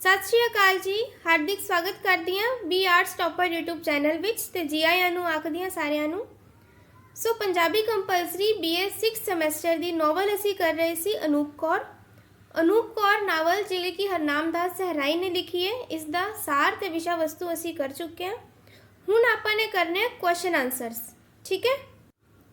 ਸਤਿ ਸ਼੍ਰੀ ਅਕਾਲ ਜੀ, ਹਾਰਦਿਕ ਸਵਾਗਤ ਕਰਦੀ ਹਾਂ B arts topper YouTube channel ਵਿੱਚ ਤੇ ਜੀ ਆਇਆਂ ਨੂੰ ਆਖਦੀ ਹਾਂ ਸਾਰਿਆਂ ਨੂੰ। So Punjabi compulsory BA 6 semester ਦੀ ਨੋਵਲ ਅਸੀਂ ਕਰ ਰਹੇ ਸੀ ਅਨੂਪ ਕੌਰ। ਅਨੂਪ ਕੌਰ ਨਾਵਲ ਜਿਹੜੀ ਕਿ ਹਰਨਾਮ ਦਾਸ ਸਹਿਰਾਈ ਨੇ ਲਿਖੀ ਹੈ ਇਸ ਦਾ ਸਾਰ ਤੇ ਵਿਸ਼ਾ ਵਸਤੂ ਅਸੀਂ ਕਰ ਚੁੱਕੇ ਹਾਂ। ਹੁਣ ਆਪਾਂ ਨੇ ਕਰਨੇ ਕੁਐਸਚਨ ਆਨਸਰਸ ਠੀਕ ਹੈ?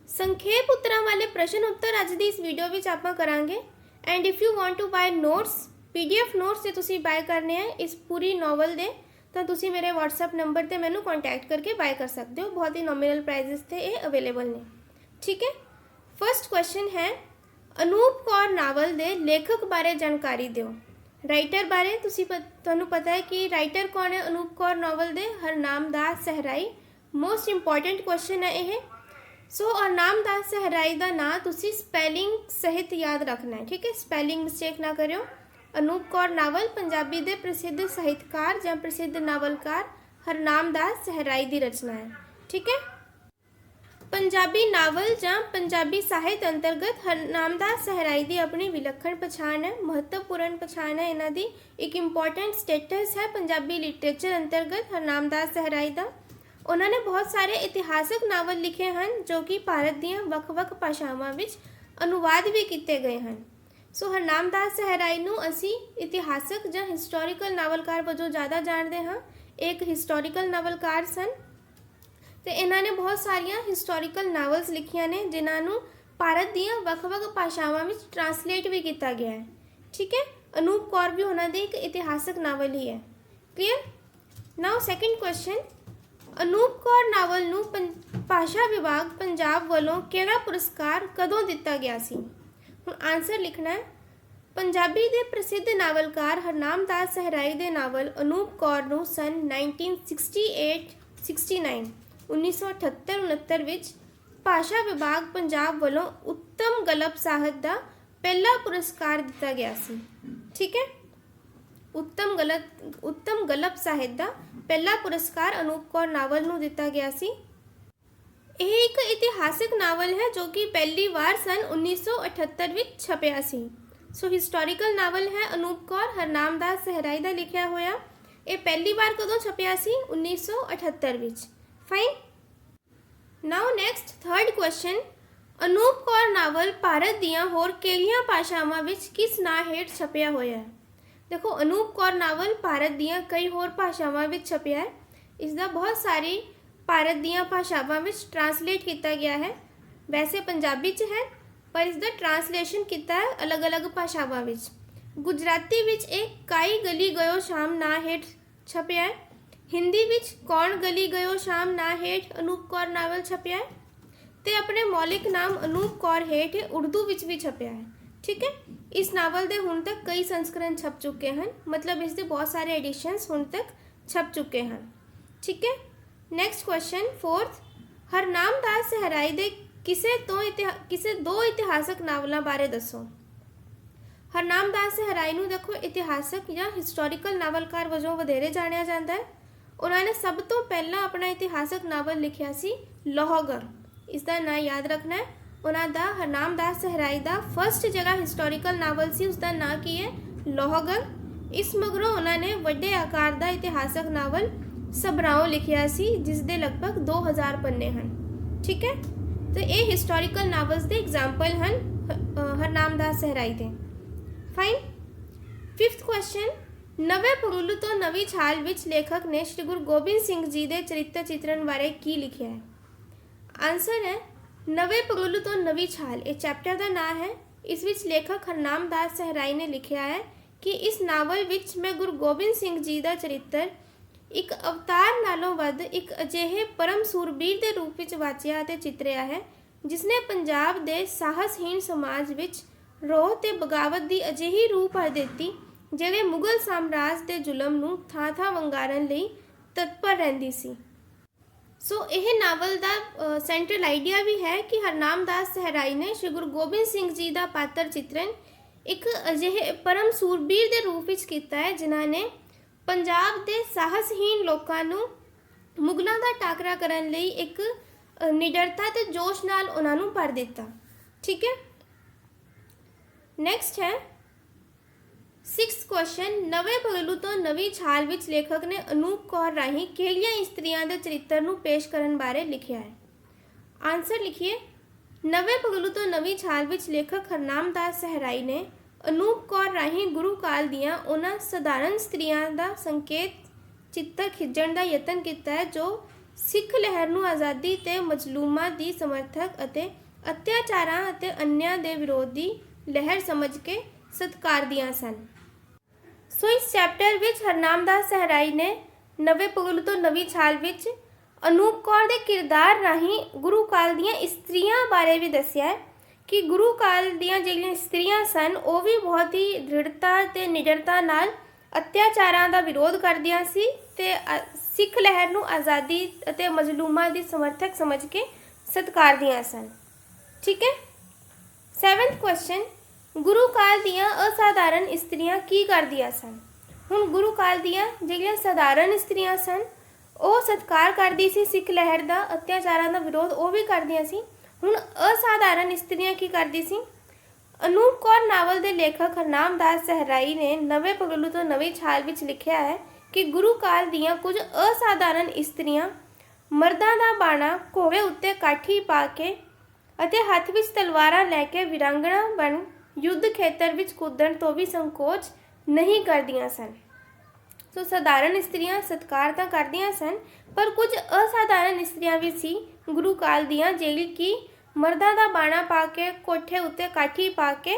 ਸੰਖੇਪ ਉੱਤਰਾਂ ਵਾਲੇ ਪ੍ਰਸ਼ਨ ਉੱਤਰ ਅੱਜ ਦੀ ਇਸ ਵੀਡੀਓ ਵਿੱਚ ਆਪਾਂ ਕਰਾਂਗੇ। And if you want to buy notes PDF notes ਜੇ ਤੁਸੀਂ ਬਾਏ ਕਰਨੇ ਆ ਇਸ ਪੂਰੀ ਨੋਵਲ ਦੇ, ਤਾਂ ਤੁਸੀਂ ਮੇਰੇ WhatsApp ਨੰਬਰ ਤੇ ਮੈਨੂੰ ਕੰਟੈਕਟ ਕਰਕੇ ਬਾਏ ਕਰ ਸਕਦੇ ਹੋ। ਬਹੁਤ ਹੀ ਨੋਮੀਨਲ ਪ੍ਰਾਈजेस ਤੇ ਇਹ ਅਵੇਲੇਬਲ ਨੇ। ਠੀਕ ਹੈ? ਫਰਸਟ ਕੁਐਸਚਨ ਹੈ, ਅਨੂਪ ਕੌਰ ਨਾਵਲ ਦੇ ਲੇਖਕ ਬਾਰੇ ਜਾਣਕਾਰੀ ਦਿਓ। ਰਾਈਟਰ ਬਾਰੇ ਤੁਸੀਂ ਪ- ਤੁਹਾਨੂੰ ਪਤਾ ਹੈ ਕਿ ਰਾਈਟਰ ਕੌਣ ਹੈ ਅਨੂਪ ਕੌਰ ਨਾਵਲ ਦੇ? Harnam Das Sehrai. Most important question ਹੈ ਇਹ। ਸੋ ਹਰਨਾਮ ਦਾਸ ਸਹਿਰਾਈ ਦਾ ਨਾਂ ਤੁਸੀਂ ਸਪੈਲਿੰਗ ਸਹਿਤ ਯਾਦ ਰੱਖਣਾ ਹੈ। ਠੀਕ ਹੈ? ਸਪੈਲਿੰਗ ਮਿਸਟੇਕ ਨਾ ਕਰਿਓ। ਅਨੂਪ ਕੌਰ ਨਾਵਲ, ਪੰਜਾਬੀ ਦੇ ਪ੍ਰਸਿੱਧ ਸਾਹਿਤਕਾਰ ਜਾਂ ਪ੍ਰਸਿੱਧ ਨਾਵਲਕਾਰ ਹਰਨਾਮ ਦਾਸ ਸਹਿਰਾਈ ਦੀ ਰਚਨਾ ਹੈ। ਠੀਕ ਹੈ? ਪੰਜਾਬੀ ਨਾਵਲ ਜਾਂ ਪੰਜਾਬੀ ਸਾਹਿਤ ਅੰਤਰਗਤ ਹਰਨਾਮ ਦਾਸ ਸਹਿਰਾਈ ਦੀ ਆਪਣੀ ਵਿਲੱਖਣ ਪਛਾਣ ਹੈ, ਮਹੱਤਵਪੂਰਨ ਪਛਾਣ ਹੈ। ਇਹਨਾਂ ਦੀ ਇੱਕ ਇੰਪੋਰਟੈਂਟ ਸਟੇਟਸ ਹੈ ਪੰਜਾਬੀ ਲਿਟਰੇਚਰ ਅੰਤਰਗਤ ਹਰਨਾਮ ਦਾਸ ਸਹਿਰਾਈ ਦਾ। ਉਹਨਾਂ ਨੇ ਬਹੁਤ ਸਾਰੇ ਇਤਿਹਾਸਕ ਨਾਵਲ ਲਿਖੇ ਹਨ ਜੋ ਕਿ ਭਾਰਤ ਦੀਆਂ ਵੱਖ-ਵੱਖ ਭਾਸ਼ਾਵਾਂ ਵਿੱਚ ਅਨੁਵਾਦ ਵੀ ਕੀਤੇ ਗਏ ਹਨ। ਸੋ ਹਰਨਾਮਦਾਸ ਸਹਿਰਾਈ ਨੂੰ ਅਸੀਂ ਇਤਿਹਾਸਕ ਜਾਂ ਹਿਸਟੋਰੀਕਲ ਨਾਵਲਕਾਰ ਵਜੋਂ ਜ਼ਿਆਦਾ ਜਾਣਦੇ ਹਾਂ। ਇਹ ਇੱਕ ਹਿਸਟੋਰੀਕਲ ਨਾਵਲਕਾਰ ਸਨ ਤੇ ਇਹਨਾਂ ਨੇ ਬਹੁਤ ਸਾਰੀਆਂ ਹਿਸਟੋਰੀਕਲ ਨਾਵਲਸ ਲਿਖੀਆਂ ਨੇ, ਜਿਨ੍ਹਾਂ ਨੂੰ ਭਾਰਤ ਦੀਆਂ ਵੱਖ-ਵੱਖ ਭਾਸ਼ਾਵਾਂ ਵਿੱਚ ਟਰਾਂਸਲੇਟ ਵੀ ਕੀਤਾ ਗਿਆ ਹੈ। ਠੀਕ ਹੈ? ਅਨੂਪ ਕੌਰ ਵੀ ਉਹਨਾਂ ਦੀ ਇੱਕ ਇਤਿਹਾਸਕ ਨਾਵਲ ਹੀ ਹੈ। Clear now second question Anoop Kaur novel ਨੂੰ ਪੰ- ਭਾਸ਼ਾ ਵਿਭਾਗ ਪੰਜਾਬ ਵੱਲੋਂ ਕਿਹੜਾ ਪੁਰਸਕਾਰ ਕਦੋਂ ਦਿੱਤਾ ਗਿਆ ਸੀ? ਹੁਣ ਆਨਸਰ ਲਿਖਣਾ ਹੈ। ਪੰਜਾਬੀ ਦੇ ਪ੍ਰਸਿੱਧ ਨਾਵਲਕਾਰ ਹਰਨਾਮ ਦਾਸ ਸਹਿਰਾਈ ਦੇ ਨਾਵਲ ਅਨੂਪ ਕੌਰ ਨੂੰ ਸਨ 1968-69 1978-69 ਵਿੱਚ ਭਾਸ਼ਾ ਵਿਭਾਗ ਪੰਜਾਬ ਵੱਲੋਂ ਉੱਤਮ ਗਲਪ ਸਾਹਿਤ ਦਾ ਪਹਿਲਾ ਪੁਰਸਕਾਰ ਦਿੱਤਾ ਗਿਆ ਸੀ। ਠੀਕ ਹੈ? ਉੱਤਮ ਗਲਤ, ਉੱਤਮ ਗਲਪ ਸਾਹਿਤ ਦਾ ਪਹਿਲਾ ਪੁਰਸਕਾਰ ਅਨੂਪ ਕੌਰ ਨਾਵਲ ਨੂੰ ਦਿੱਤਾ ਗਿਆ ਸੀ। ਇਹ ਇੱਕ ਇਤਿਹਾਸਿਕ ਨਾਵਲ ਹੈ ਜੋ ਕਿ ਪਹਿਲੀ ਵਾਰ ਸਨ 1978 ਵਿੱਚ ਛਪਿਆ ਸੀ। ਸੋ ਹਿਸਟੋਰੀਕਲ ਨਾਵਲ ਹੈ ਅਨੂਪ ਕੌਰ ਹਰਨਾਮ ਦਾਸ ਸਹਿਰਾਈ ਦਾ ਲਿਖਿਆ ਹੋਇਆ। ਇਹ ਪਹਿਲੀ ਵਾਰ ਕਦੋਂ ਛਪਿਆ ਸੀ? 1978 ਵਿੱਚ। Fine now next third question Anoop Kaur novel Bharat ਦੀਆਂ ਹੋਰ ਕਿਹੜੀਆਂ ਭਾਸ਼ਾਵਾਂ ਵਿੱਚ ਕਿਸ ਨਾਂ ਹੇਠ ਛਪਿਆ ਹੋਇਆ ਹੈ? ਦੇਖੋ, ਅਨੂਪ ਕੌਰ ਨਾਵਲ ਭਾਰਤ ਦੀਆਂ ਕਈ ਹੋਰ ਭਾਸ਼ਾਵਾਂ ਵਿੱਚ ਛਪਿਆ ਹੈ। ਇਸ ਦਾ ਬਹੁਤ ਸਾਰੀ ਭਾਰਤ ਦੀਆਂ ਭਾਸ਼ਾਵਾਂ ਵਿੱਚ ਟਰਾਂਸਲੇਟ ਕੀਤਾ ਗਿਆ ਹੈ। ਵੈਸੇ ਪੰਜਾਬੀ 'ਚ ਹੈ, ਪਰ ਇਸ ਦਾ ਟਰਾਂਸਲੇਸ਼ਨ ਕੀਤਾ ਹੈ ਅਲੱਗ-ਅਲੱਗ ਭਾਸ਼ਾਵਾਂ ਵਿੱਚ। ਗੁਜਰਾਤੀ ਵਿੱਚ ਇਹ ਕਾਈ ਗਲੀ ਗਇਓ ਸ਼ਾਮ ਨਾ ਹੇਠ ਛਪਿਆ ਹੈ। ਹਿੰਦੀ ਵਿੱਚ ਕੌਣ ਗਲੀ ਗਇਓ ਸ਼ਾਮ ਨਾ ਹੇਠ ਅਨੂਪ ਕੌਰ ਨਾਵਲ ਛਪਿਆ ਹੈ। ਤੇ ਆਪਣੇ ਮੌਲਿਕ ਨਾਮ ਅਨੂਪ ਕੌਰ ਹੇਠ ਇਹ ਉਰਦੂ ਵਿੱਚ ਵੀ ਛਪਿਆ ਹੈ। ਠੀਕ ਹੈ, ਇਸ ਨਾਵਲ ਦੇ ਹੁਣ ਤੱਕ ਕਈ ਸੰਸਕਰਣ ਛਪ ਚੁੱਕੇ ਹਨ, ਮਤਲਬ ਇਸ ਦੇ ਬਹੁਤ ਸਾਰੇ ਐਡੀਸ਼ਨਸ ਹੁਣ ਤੱਕ ਛਪ ਚੁੱਕੇ ਹਨ। ਠੀਕ ਹੈ next question fourth Harnam Das Sehrai ਦੇ ਕਿਸੇ ਤੋਂ ਇਤਿਹਾ, ਕਿਸੇ ਦੋ ਇਤਿਹਾਸਕ ਨਾਵਲਾਂ ਬਾਰੇ ਦੱਸੋ। ਹਰਨਾਮ ਦਾਸ ਸਹਿਰਾਈ ਨੂੰ ਦੇਖੋ, ਇਤਿਹਾਸਕ ਜਾਂ ਹਿਸਟੋਰੀਕਲ ਨਾਵਲਕਾਰ ਵਜੋਂ ਵਧੇਰੇ ਜਾਣਿਆ ਜਾਂਦਾ ਹੈ। ਉਹਨਾਂ ਨੇ ਸਭ ਤੋਂ ਪਹਿਲਾਂ ਆਪਣਾ ਇਤਿਹਾਸਕ ਨਾਵਲ ਲਿਖਿਆ ਸੀ ਲੋਹਗੜ ਇਸ ਦਾ ਨਾਂ ਯਾਦ ਰੱਖਣਾ ਹੈ। ਉਹਨਾਂ ਦਾ ਹਰਨਾਮ ਦਾਸ ਸਹਿਰਾਈ ਦਾ ਫਰਸਟ ਜਗ੍ਹਾ ਹਿਸਟੋਰੀਕਲ ਨਾਵਲ ਸੀ ਉਸ ਦਾ ਨਾਂ ਕੀ ਹੈ? ਲੋਹਗੜ ਇਸ ਮਗਰੋਂ ਉਹਨਾਂ ਨੇ ਵੱਡੇ ਆਕਾਰ ਦਾ ਇਤਿਹਾਸਕ ਨਾਵਲ ਸਬਰਾਓ ਲਿਖਿਆ ਸੀ, ਜਿਸ ਦੇ ਲਗਭਗ 2000 ਪੰਨੇ ਹਨ। ਠੀਕ ਹੈ? ਤੇ ਇਹ ਹਿਸਟੋਰੀਕਲ ਨਾਵਲਸ ਦੇ ਐਗਜ਼ਾਮਪਲ ਹਨ, ਹ- ਹਰਨਾਮ ਦਾਸ ਸਹਿਰਾਈ ਦੇ। ਫਾਈਨ ਫਿਫਥ ਕੁਐਸਚਨ ਨਵੇਂ ਪਗਲੂ ਤੋਂ ਨਵੀਂ ਛਾਲ ਵਿੱਚ ਲੇਖਕ ਨੇ ਸ਼੍ਰੀ ਗੁਰੂ ਗੋਬਿੰਦ ਸਿੰਘ ਜੀ ਦੇ ਚਰਿੱਤਰ ਚਿਤਰਨ ਬਾਰੇ ਕੀ ਲਿਖਿਆ ਹੈ? ਆਨਸਰ ਹੈ, ਨਵੇਂ ਪਗਲੂ ਤੋਂ ਨਵੀਂ ਛਾਲ। ਇਹ ਚੈਪਟਰ ਦਾ ਨਾਮ ਹੈ। ਇਸ ਵਿੱਚ ਲੇਖਕ ਹਰਨਾਮ ਦਾਸ ਸਹਿਰਾਈ ਨੇ ਲਿਖਿਆ ਹੈ ਕਿ ਇਸ ਨਾਵਲ ਵਿੱਚ ਮੈਂ ਗੁਰੂ ਗੋਬਿੰਦ ਸਿੰਘ ਜੀ ਦਾ ਚਰਿੱਤਰ ਇੱਕ ਅਵਤਾਰ ਨਾਲੋਂ ਵੱਧ ਇੱਕ ਅਜਿਹੇ ਪਰਮ ਸੂਰਬੀਰ ਦੇ ਰੂਪ ਵਿੱਚ ਵਾਚਿਆ ਅਤੇ ਚਿਤਰਿਆ ਹੈ ਜਿਸ ਨੇ ਪੰਜਾਬ ਦੇ ਸਾਹਸਹੀਣ ਸਮਾਜ ਵਿੱਚ ਰੋਹ ਤੇ ਬਗਾਵਤ ਦੀ ਅਜਿਹੀ ਰੂਹ ਭਰ ਦਿੱਤੀ ਜਿਹੜੇ ਮੁਗਲ ਸਾਮਰਾਜ ਦੇ ਜ਼ੁਲਮ ਨੂੰ ਥਾਂ-ਥਾਂ ਵੰਗਾਰਨ ਲਈ ਤਤਪਰ ਰਹਿੰਦੀ ਸੀ। ਸੋ ਇਹ ਨਾਵਲ ਦਾ ਸੈਂਟਰਲ ਆਈਡੀਆ ਵੀ ਹੈ ਕਿ ਹਰਨਾਮ ਦਾਸ ਸਹਿਰਾਈ ਨੇ ਸ਼੍ਰੀ ਗੁਰੂ ਗੋਬਿੰਦ ਸਿੰਘ ਜੀ ਦਾ ਪਾਤਰ ਚਿਤਰਨ ਇੱਕ ਅਜਿਹੇ ਪਰਮ ਸੂਰਬੀਰ ਦੇ ਰੂਪ ਵਿੱਚ ਕੀਤਾ ਹੈ, ਜਿਨ੍ਹਾਂ ਨੇ ਪੰਜਾਬ ਦੇ ਸਾਹਸਹੀਣ ਲੋਕਾਂ ਨੂੰ ਮੁਗਲਾਂ ਦਾ ਟਾਕਰਾ ਕਰਨ ਲਈ ਇੱਕ ਨਿਡਰਤਾ ਤੇ ਜੋਸ਼ ਨਾਲ ਉਹਨਾਂ ਨੂੰ ਭਰ ਦਿੱਤਾ। ਠੀਕ ਹੈ? ਨੈਕਸਟ ਹੈ। ਸਿਕਸਥ ਕੁਐਸਚਨ ਨਵੇਂ ਪਗਲੂ ਤੋਂ ਨਵੀਂ ਛਾਲ ਵਿੱਚ ਲੇਖਕ ਨੇ ਅਨੂਪ ਕੌਰ ਰਾਹੀਂ ਕਿਹੜੀਆਂ ਇਸਤਰੀਆਂ ਦੇ ਚਰਿੱਤਰ ਨੂੰ ਪੇਸ਼ ਕਰਨ ਬਾਰੇ ਲਿਖਿਆ ਹੈ? ਆਨਸਰ ਲਿਖੀਏ। ਨਵੇਂ ਪਗਲੂ ਤੋਂ ਨਵੀਂ ਛਾਲ ਵਿੱਚ ਲੇਖਕ ਹਰਨਾਮ ਦਾਸ ਸਹਿਰਾਈ ਨੇ ਅਨੂਪ ਕੌਰ ਰਾਹੀਂ ਗੁਰੂ ਕਾਲ ਦੀਆਂ ਉਹਨਾਂ ਸਧਾਰਨ ਸਤਰੀਆਂ ਦਾ ਸੰਕੇਤ ਚਿੱਤਰ ਖਿੱਚਣ ਦਾ ਯਤਨ ਕੀਤਾ ਹੈ, ਜੋ ਸਿੱਖ ਲਹਿਰ ਨੂੰ ਆਜ਼ਾਦੀ ਤੇ ਮਜ਼ਲੂਮਾਂ ਦੀ ਸਮਰਥਕ ਅਤੇ ਅਤਿਆਚਾਰਾਂ ਅਤੇ ਅੰਨਿਆਂ ਦੇ ਵਿਰੋਧੀ ਲਹਿਰ ਸਮਝ ਕੇ ਸਤਿਕਾਰਦੀਆਂ ਸਨ। ਸੋ ਇਸ ਚੈਪਟਰ ਵਿੱਚ ਹਰਨਾਮ ਦਾਸ ਸਹਿਰਾਈ ਨੇ ਨਵੇਂ ਪਗਲੂ ਤੋਂ ਨਵੀਂ ਛਾਲ ਵਿੱਚ ਅਨੂਪ ਕੌਰ ਦੇ ਕਿਰਦਾਰ ਰਾਹੀਂ ਗੁਰੂ ਕਾਲ ਦੀਆਂ ਇਸਤਰੀਆਂ ਬਾਰੇ ਵੀ ਦੱਸਿਆ ਹੈ। ਕਿ ਗੁਰੂ ਕਾਲ ਦੀਆਂ ਜਿਹੜੀਆਂ ਇਸਤਰੀਆਂ ਸਨ, ਉਹ ਵੀ ਬਹੁਤ ਹੀ ਦ੍ਰਿੜਤਾ ਤੇ ਨਿਡਰਤਾ ਨਾਲ ਅਤਿਆਚਾਰਾਂ ਦਾ ਵਿਰੋਧ ਕਰਦੀਆਂ ਸੀ ਤੇ, ਅ- ਸਿੱਖ ਲਹਿਰ ਨੂੰ ਆਜ਼ਾਦੀ ਅਤੇ ਮਜ਼ਲੂਮਾਂ ਦੀ ਸਮਰਥਕ ਸਮਝ ਕੇ ਸਤਿਕਾਰਦੀਆਂ ਸਨ। ਠੀਕ ਹੈ? ਸੈਵਨਥ ਕੁਐਸਚਨ ਗੁਰੂ ਕਾਲ ਦੀਆਂ ਅਸਾਧਾਰਨ ਇਸਤਰੀਆਂ ਕੀ ਕਰਦੀਆਂ ਸਨ? ਹੁਣ ਗੁਰੂ ਕਾਲ ਦੀਆਂ ਜਿਹੜੀਆਂ ਸਾਧਾਰਨ ਇਸਤਰੀਆਂ ਸਨ, ਉਹ ਸਤਿਕਾਰ ਕਰਦੀ ਸੀ ਸਿੱਖ ਲਹਿਰ ਦਾ, ਅਤਿਆਚਾਰਾਂ ਦਾ ਵਿਰੋਧ ਉਹ ਵੀ ਕਰਦੀਆਂ ਸੀ। ਹੁਣ ਅਸਾਧਾਰਨ ਇਸਤਰੀਆਂ ਕੀ ਕਰਦੀ ਸੀ? ਅਨੂਪ ਕੌਰ ਨਾਵਲ ਦੇ ਲੇਖਕ ਹਰਨਾਮ ਦਾਸ ਸਹਿਰਾਈ ਨੇ ਨਵੇਂ ਪਗਲੂ ਤੋਂ ਨਵੀਂ ਛਾਲ ਵਿੱਚ ਲਿਖਿਆ ਹੈ ਕਿ ਗੁਰੂ ਕਾਲ ਦੀਆਂ ਕੁਝ ਅਸਾਧਾਰਨ ਇਸਤਰੀਆਂ ਮਰਦਾਂ ਦਾ ਬਾਣਾ ਘੋੜੇ ਉੱਤੇ ਕਾਠੀ ਪਾ ਕੇ ਅਤੇ ਹੱਥ ਵਿੱਚ ਤਲਵਾਰਾਂ ਲੈ ਕੇ ਵਿਰਾਂਗਣਾ ਬਣ ਯੁੱਧ ਖੇਤਰ ਵਿੱਚ ਕੁੱਦਣ ਤੋਂ ਵੀ ਸੰਕੋਚ ਨਹੀਂ ਕਰਦੀਆਂ ਸਨ। ਸੋ ਸਧਾਰਨ ਇਸਤਰੀਆਂ ਸਤਕਾਰ ਤਾਂ ਕਰਦੀਆਂ ਸਨ, ਪਰ ਕੁਝ ਅਸਾਧਾਰਨ ਇਸਤਰੀਆਂ ਵੀ ਸੀ। ਗੁਰੂ ਕਾਲ ਦੀਆਂ ਜਿਹੜੀ ਕਿ ਮਰਦਾਂ ਦਾ ਬਾਣਾ ਪਾ ਕੇ, ਕੋਠੇ ਉੱਤੇ ਕਾਠੀ ਪਾ ਕੇ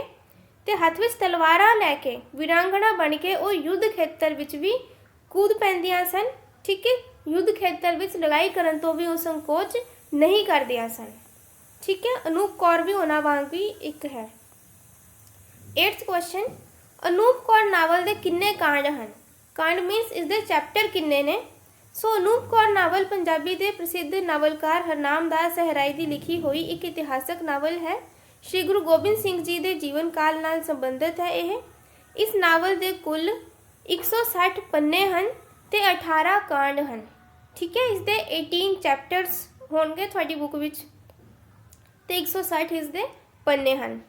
ਤੇ ਹੱਥ ਵਿੱਚ ਤਲਵਾਰਾਂ ਲੈ ਕੇ, ਵਿਰਾਂਗਣਾ ਬਣ ਕੇ ਉਹ ਯੁੱਧ ਖੇਤਰ ਵਿੱਚ ਵੀ ਕੂਦ ਪੈਂਦੀਆਂ ਸਨ। ਠੀਕ ਹੈ, ਯੁੱਧ ਖੇਤਰ ਵਿੱਚ ਲੜਾਈ ਕਰਨ ਤੋਂ ਵੀ ਉਹ ਸੰਕੋਚ ਨਹੀਂ ਕਰਦੀਆਂ ਸਨ। ਠੀਕ ਹੈ, ਅਨੂਪ ਕੌਰ ਵੀ ਉਹਨਾਂ ਵਾਂਗ ਵੀ ਇੱਕ ਹੈ। 8th question Anoop Kaur novel ਦੇ ਕਿੰਨੇ ਕਾਂਡ ਹਨ? ਕਾਂਡ ਮੀਨਸ ਇਸ ਦੇ ਚੈਪਟਰ ਕਿੰਨੇ ਨੇ? ਸੋ ਅਨੂਪ ਕੌਰ ਨਾਵਲ ਪੰਜਾਬੀ ਦੇ ਪ੍ਰਸਿੱਧ ਨਾਵਲਕਾਰ ਹਰਨਾਮ ਦਾਸ ਸਹਿਰਾਈ ਦੀ ਲਿਖੀ ਹੋਈ ਇੱਕ ਇਤਿਹਾਸਕ ਨਾਵਲ ਹੈ। ਸ਼੍ਰੀ ਗੁਰੂ ਗੋਬਿੰਦ ਸਿੰਘ ਜੀ ਦੇ ਜੀਵਨ ਕਾਲ ਨਾਲ ਸੰਬੰਧਿਤ ਹੈ ਇਹ। ਇਸ ਨਾਵਲ ਦੇ ਕੁੱਲ 160 ਪੰਨੇ ਹਨ ਤੇ 18 ਕਾਂਡ ਹਨ। ਠੀਕ ਹੈ ਇਸ ਦੇ 18 ਚੈਪਟਰਸ ਹੋਣਗੇ ਤੁਹਾਡੀ ਬੁੱਕ ਵਿੱਚ। ਤੇ 160 ਇਸ ਦੇ ਪੰਨੇ ਹਨ।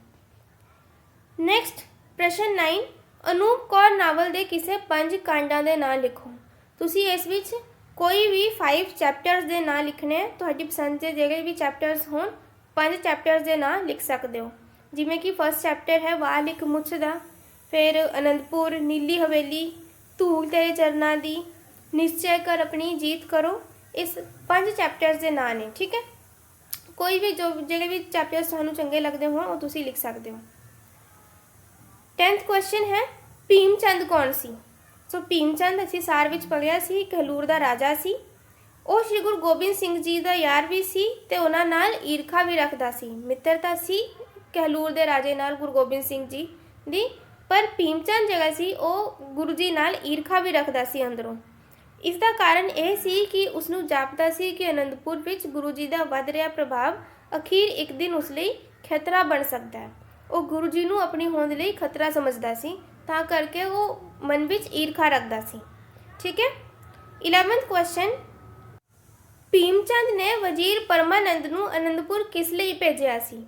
ਨੈਕਸਟ ਪ੍ਰਸ਼ਨ 9 ਅਨੂਪ ਕੌਰ ਨਾਵਲ ਦੇ ਕਿਸੇ ਪੰਜ ਕਾਂਡਾਂ ਦੇ ਨਾਂ ਲਿਖੋ। ਤੁਸੀਂ ਇਸ ਵਿੱਚ ਕੋਈ ਵੀ 5 ਚੈਪਟਰਸ ਦੇ ਨਾਂ ਲਿਖਣੇ ਤੁਹਾਡੀ ਪਸੰਦ ਦੇ ਜਿਹੜੇ ਵੀ ਚੈਪਟਰਸ ਹੋਣ, ਪੰਜ ਚੈਪਟਰਸ ਦੇ ਨਾਂ ਲਿਖ ਸਕਦੇ ਹੋ। ਜਿਵੇਂ ਕਿ ਫਰਸਟ ਚੈਪਟਰ ਹੈ ਵਾਲ ਇੱਕ ਮੁੱਛ ਦਾ। ਫਿਰ ਅਨੰਦਪੁਰ, ਨੀਲੀ ਹਵੇਲੀ, ਧੂਲ ਤੇਰੇ ਚਰਨਾਂ ਦੀ ਨਿਸ਼ਚੈ ਕਰ ਆਪਣੀ ਜੀਤ ਕਰੋ। ਇਸ ਪੰਜ ਚੈਪਟਰਸ ਦੇ ਨਾਂ ਨੇ, ਠੀਕ ਹੈ? ਕੋਈ ਵੀ ਜੋ ਜਿਹੜੇ ਵੀ ਚੈਪਟਰਸ ਤੁਹਾਨੂੰ ਚੰਗੇ ਲੱਗਦੇ ਹੋਣ, ਉਹ ਤੁਸੀਂ ਲਿਖ ਸਕਦੇ ਹੋ। 10th ਕੁਐਸਚਨ ਹੈ ਭੀਮ ਚੰਦ ਕੌਣ ਸੀ? ਸੋ ਭੀਮ ਚੰਦ ਅਸੀਂ ਸਾਰ ਵਿੱਚ ਪੜਿਆ ਸੀ ਕਹਿਲੂਰ ਦਾ ਰਾਜਾ ਸੀ। ਉਹ ਸ਼੍ਰੀ ਗੁਰੂ ਗੋਬਿੰਦ ਸਿੰਘ ਜੀ ਦਾ ਯਾਰ ਵੀ ਸੀ ਤੇ ਉਹਨਾਂ ਨਾਲ ਈਰਖਾ ਵੀ ਰੱਖਦਾ ਸੀ। ਮਿੱਤਰਤਾ ਸੀ ਕਹਿਲੂਰ ਦੇ ਰਾਜੇ ਨਾਲ ਗੁਰੂ ਗੋਬਿੰਦ ਸਿੰਘ ਜੀ ਦੀ, ਪਰ ਭੀਮ ਚੰਦ ਜਿਹੜਾ ਸੀ, ਉਹ ਗੁਰੂ ਜੀ ਨਾਲ ਈਰਖਾ ਵੀ ਰੱਖਦਾ ਸੀ ਅੰਦਰੋਂ। ਇਸ ਦਾ ਕਾਰਨ ਇਹ ਸੀ ਕਿ ਉਸ ਨੂੰ ਜਾਪਦਾ ਸੀ ਕਿ ਅਨੰਦਪੁਰ ਵਿੱਚ ਗੁਰੂ ਜੀ ਦਾ ਵੱਧ ਰਿਹਾ ਪ੍ਰਭਾਵ ਅਖੀਰ ਇੱਕ ਦਿਨ ਉਸ ਲਈ ਖਤਰਾ ਬਣ ਸਕਦਾ ਹੈ। ਉਹ ਗੁਰੂ ਜੀ ਨੂੰ ਆਪਣੀ ਹੋਂਦ ਲਈ ਖਤਰਾ ਸਮਝਦਾ ਸੀ, ਤਾਂ ਕਰਕੇ ਉਹ ਮਨ ਵਿੱਚ ਈਰਖਾ ਰੱਖਦਾ ਸੀ। ਠੀਕ ਹੈ? 11th ਕੁਐਸਚਨ ਭੀਮਚੰਦ ਨੇ ਵਜ਼ੀਰ ਪਰਮਾਨੰਦ ਨੂੰ ਅਨੰਦਪੁਰ ਕਿਸ ਲਈ ਭੇਜਿਆ ਸੀ?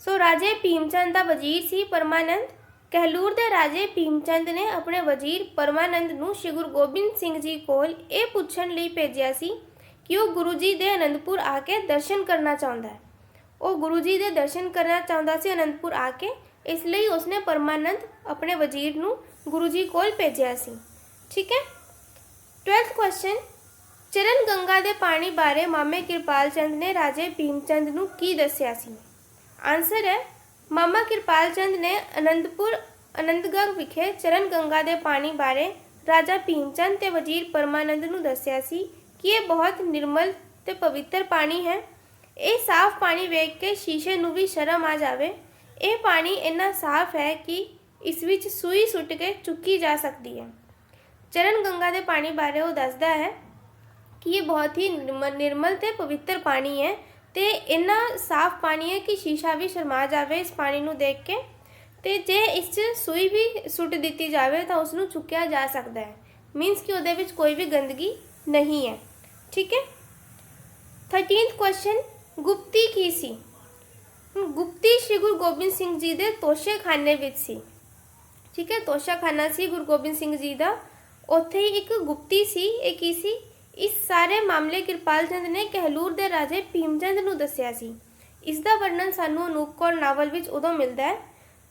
ਸੋ ਰਾਜੇ ਭੀਮਚੰਦ ਦਾ ਵਜ਼ੀਰ ਸੀ ਪਰਮਾਨੰਦ। ਕਹਿਲੂਰ ਦੇ ਰਾਜੇ ਭੀਮਚੰਦ ਨੇ ਆਪਣੇ ਵਜ਼ੀਰ ਪਰਮਾਨੰਦ ਨੂੰ ਸ਼੍ਰੀ ਗੁਰੂ ਗੋਬਿੰਦ ਸਿੰਘ ਜੀ ਕੋਲ ਇਹ ਪੁੱਛਣ ਲਈ ਭੇਜਿਆ ਸੀ ਕਿ ਉਹ ਗੁਰੂ ਜੀ ਦੇ ਅਨੰਦਪੁਰ ਆ ਕੇ ਦਰਸ਼ਨ ਕਰਨਾ ਚਾਹੁੰਦਾ ਹੈ। ਉਹ ਗੁਰੂ ਜੀ ਦੇ ਦਰਸ਼ਨ ਕਰਨਾ ਚਾਹੁੰਦਾ ਸੀ ਅਨੰਦਪੁਰ ਆ ਕੇ, ਇਸ ਲਈ ਉਸਨੇ ਪਰਮਾਨੰਦ ਆਪਣੇ ਵਜ਼ੀਰ ਨੂੰ ਗੁਰੂ ਜੀ ਕੋਲ ਭੇਜਿਆ ਸੀ। ਠੀਕ ਹੈ? 12th ਕੁਐਸਚਨ ਚਰਨ ਗੰਗਾ ਦੇ ਪਾਣੀ ਬਾਰੇ ਮਾਮੇ ਕਿਰਪਾਲ ਚੰਦ ਨੇ ਰਾਜੇ ਭੀਮ ਚੰਦ ਨੂੰ ਕੀ ਦੱਸਿਆ ਸੀ? ਆਨਸਰ ਹੈ, ਮਾਮਾ ਕਿਰਪਾਲ ਚੰਦ ਨੇ ਅਨੰਦਪੁਰ, ਅਨੰਦਗੜ੍ਹ ਵਿਖੇ ਚਰਨ ਗੰਗਾ ਦੇ ਪਾਣੀ ਬਾਰੇ ਰਾਜਾ ਭੀਮ ਚੰਦ ਤੇ ਵਜ਼ੀਰ ਪਰਮਾਨੰਦ ਨੂੰ ਦੱਸਿਆ ਸੀ ਕਿ ਇਹ ਬਹੁਤ ਨਿਰਮਲ ਤੇ ਪਵਿੱਤਰ ਪਾਣੀ ਹੈ। ਇਹ ਸਾਫ਼ ਪਾਣੀ ਵੇਖ ਕੇ ਸ਼ੀਸ਼ੇ ਨੂੰ ਵੀ ਸ਼ਰਮ ਆ ਜਾਵੇ। ਇਹ ਪਾਣੀ ਇੰਨਾ ਸਾਫ਼ ਹੈ ਕਿ ਇਸ ਵਿੱਚ ਸੂਈ ਸੁੱਟ ਕੇ ਚੁੱਕੀ ਜਾ ਸਕਦੀ ਹੈ। ਚਰਨ ਗੰਗਾ ਦੇ ਪਾਣੀ ਬਾਰੇ ਉਹ ਦੱਸਦਾ ਹੈ ਕਿ ਇਹ ਬਹੁਤ ਹੀ ਨਿਰਮਲ ਨਿਰਮਲ ਤੇ ਪਵਿੱਤਰ ਪਾਣੀ ਹੈ ਤੇ ਇੰਨਾ ਸਾਫ਼ ਪਾਣੀ ਹੈ ਕਿ ਸ਼ੀਸ਼ਾ ਵੀ ਸ਼ਰਮਾ ਜਾਵੇ ਇਸ ਪਾਣੀ ਨੂੰ ਦੇਖ ਕੇ। ਤੇ ਜੇ ਇਸ 'ਚ ਸੂਈ ਵੀ ਸੁੱਟ ਦਿੱਤੀ ਜਾਵੇ ਤਾਂ ਉਸ ਨੂੰ ਚੁੱਕਿਆ ਜਾ ਸਕਦਾ ਹੈ। ਮੀਨਸ ਕਿ ਉਹਦੇ ਵਿੱਚ ਕੋਈ ਵੀ ਗੰਦਗੀ ਨਹੀਂ ਹੈ। ਠੀਕ ਹੈ? 13th ਕੁਐਸਚਨ ਗੁਪਤੀ ਕੀ ਸੀ? ਗੁਪਤੀ ਸ਼੍ਰੀ ਗੁਰੂ ਗੋਬਿੰਦ ਸਿੰਘ ਜੀ ਦੇ ਤੋਸ਼ੇਖਾਨੇ ਵਿੱਚ ਸੀ। ਠੀਕ ਹੈ ਤੋਸ਼ਾਖਾਨਾ ਸੀ ਗੁਰੂ ਗੋਬਿੰਦ ਸਿੰਘ ਜੀ ਦਾ। ਉੱਥੇ ਹੀ ਇੱਕ ਗੁਪਤੀ ਸੀ ਇਹ ਕੀ ਸੀ? ਇਸ ਸਾਰੇ ਮਾਮਲੇ ਕਿਰਪਾਲ ਚੰਦ ਨੇ ਕਹਿਲੂਰ ਦੇ ਰਾਜੇ ਭੀਮਚੰਦ ਨੂੰ ਦੱਸਿਆ ਸੀ। ਇਸ ਦਾ ਵਰਣਨ ਸਾਨੂੰ ਅਨੂਪ ਕੌਰ ਨਾਵਲ ਵਿੱਚ ਉਦੋਂ ਮਿਲਦਾ ਹੈ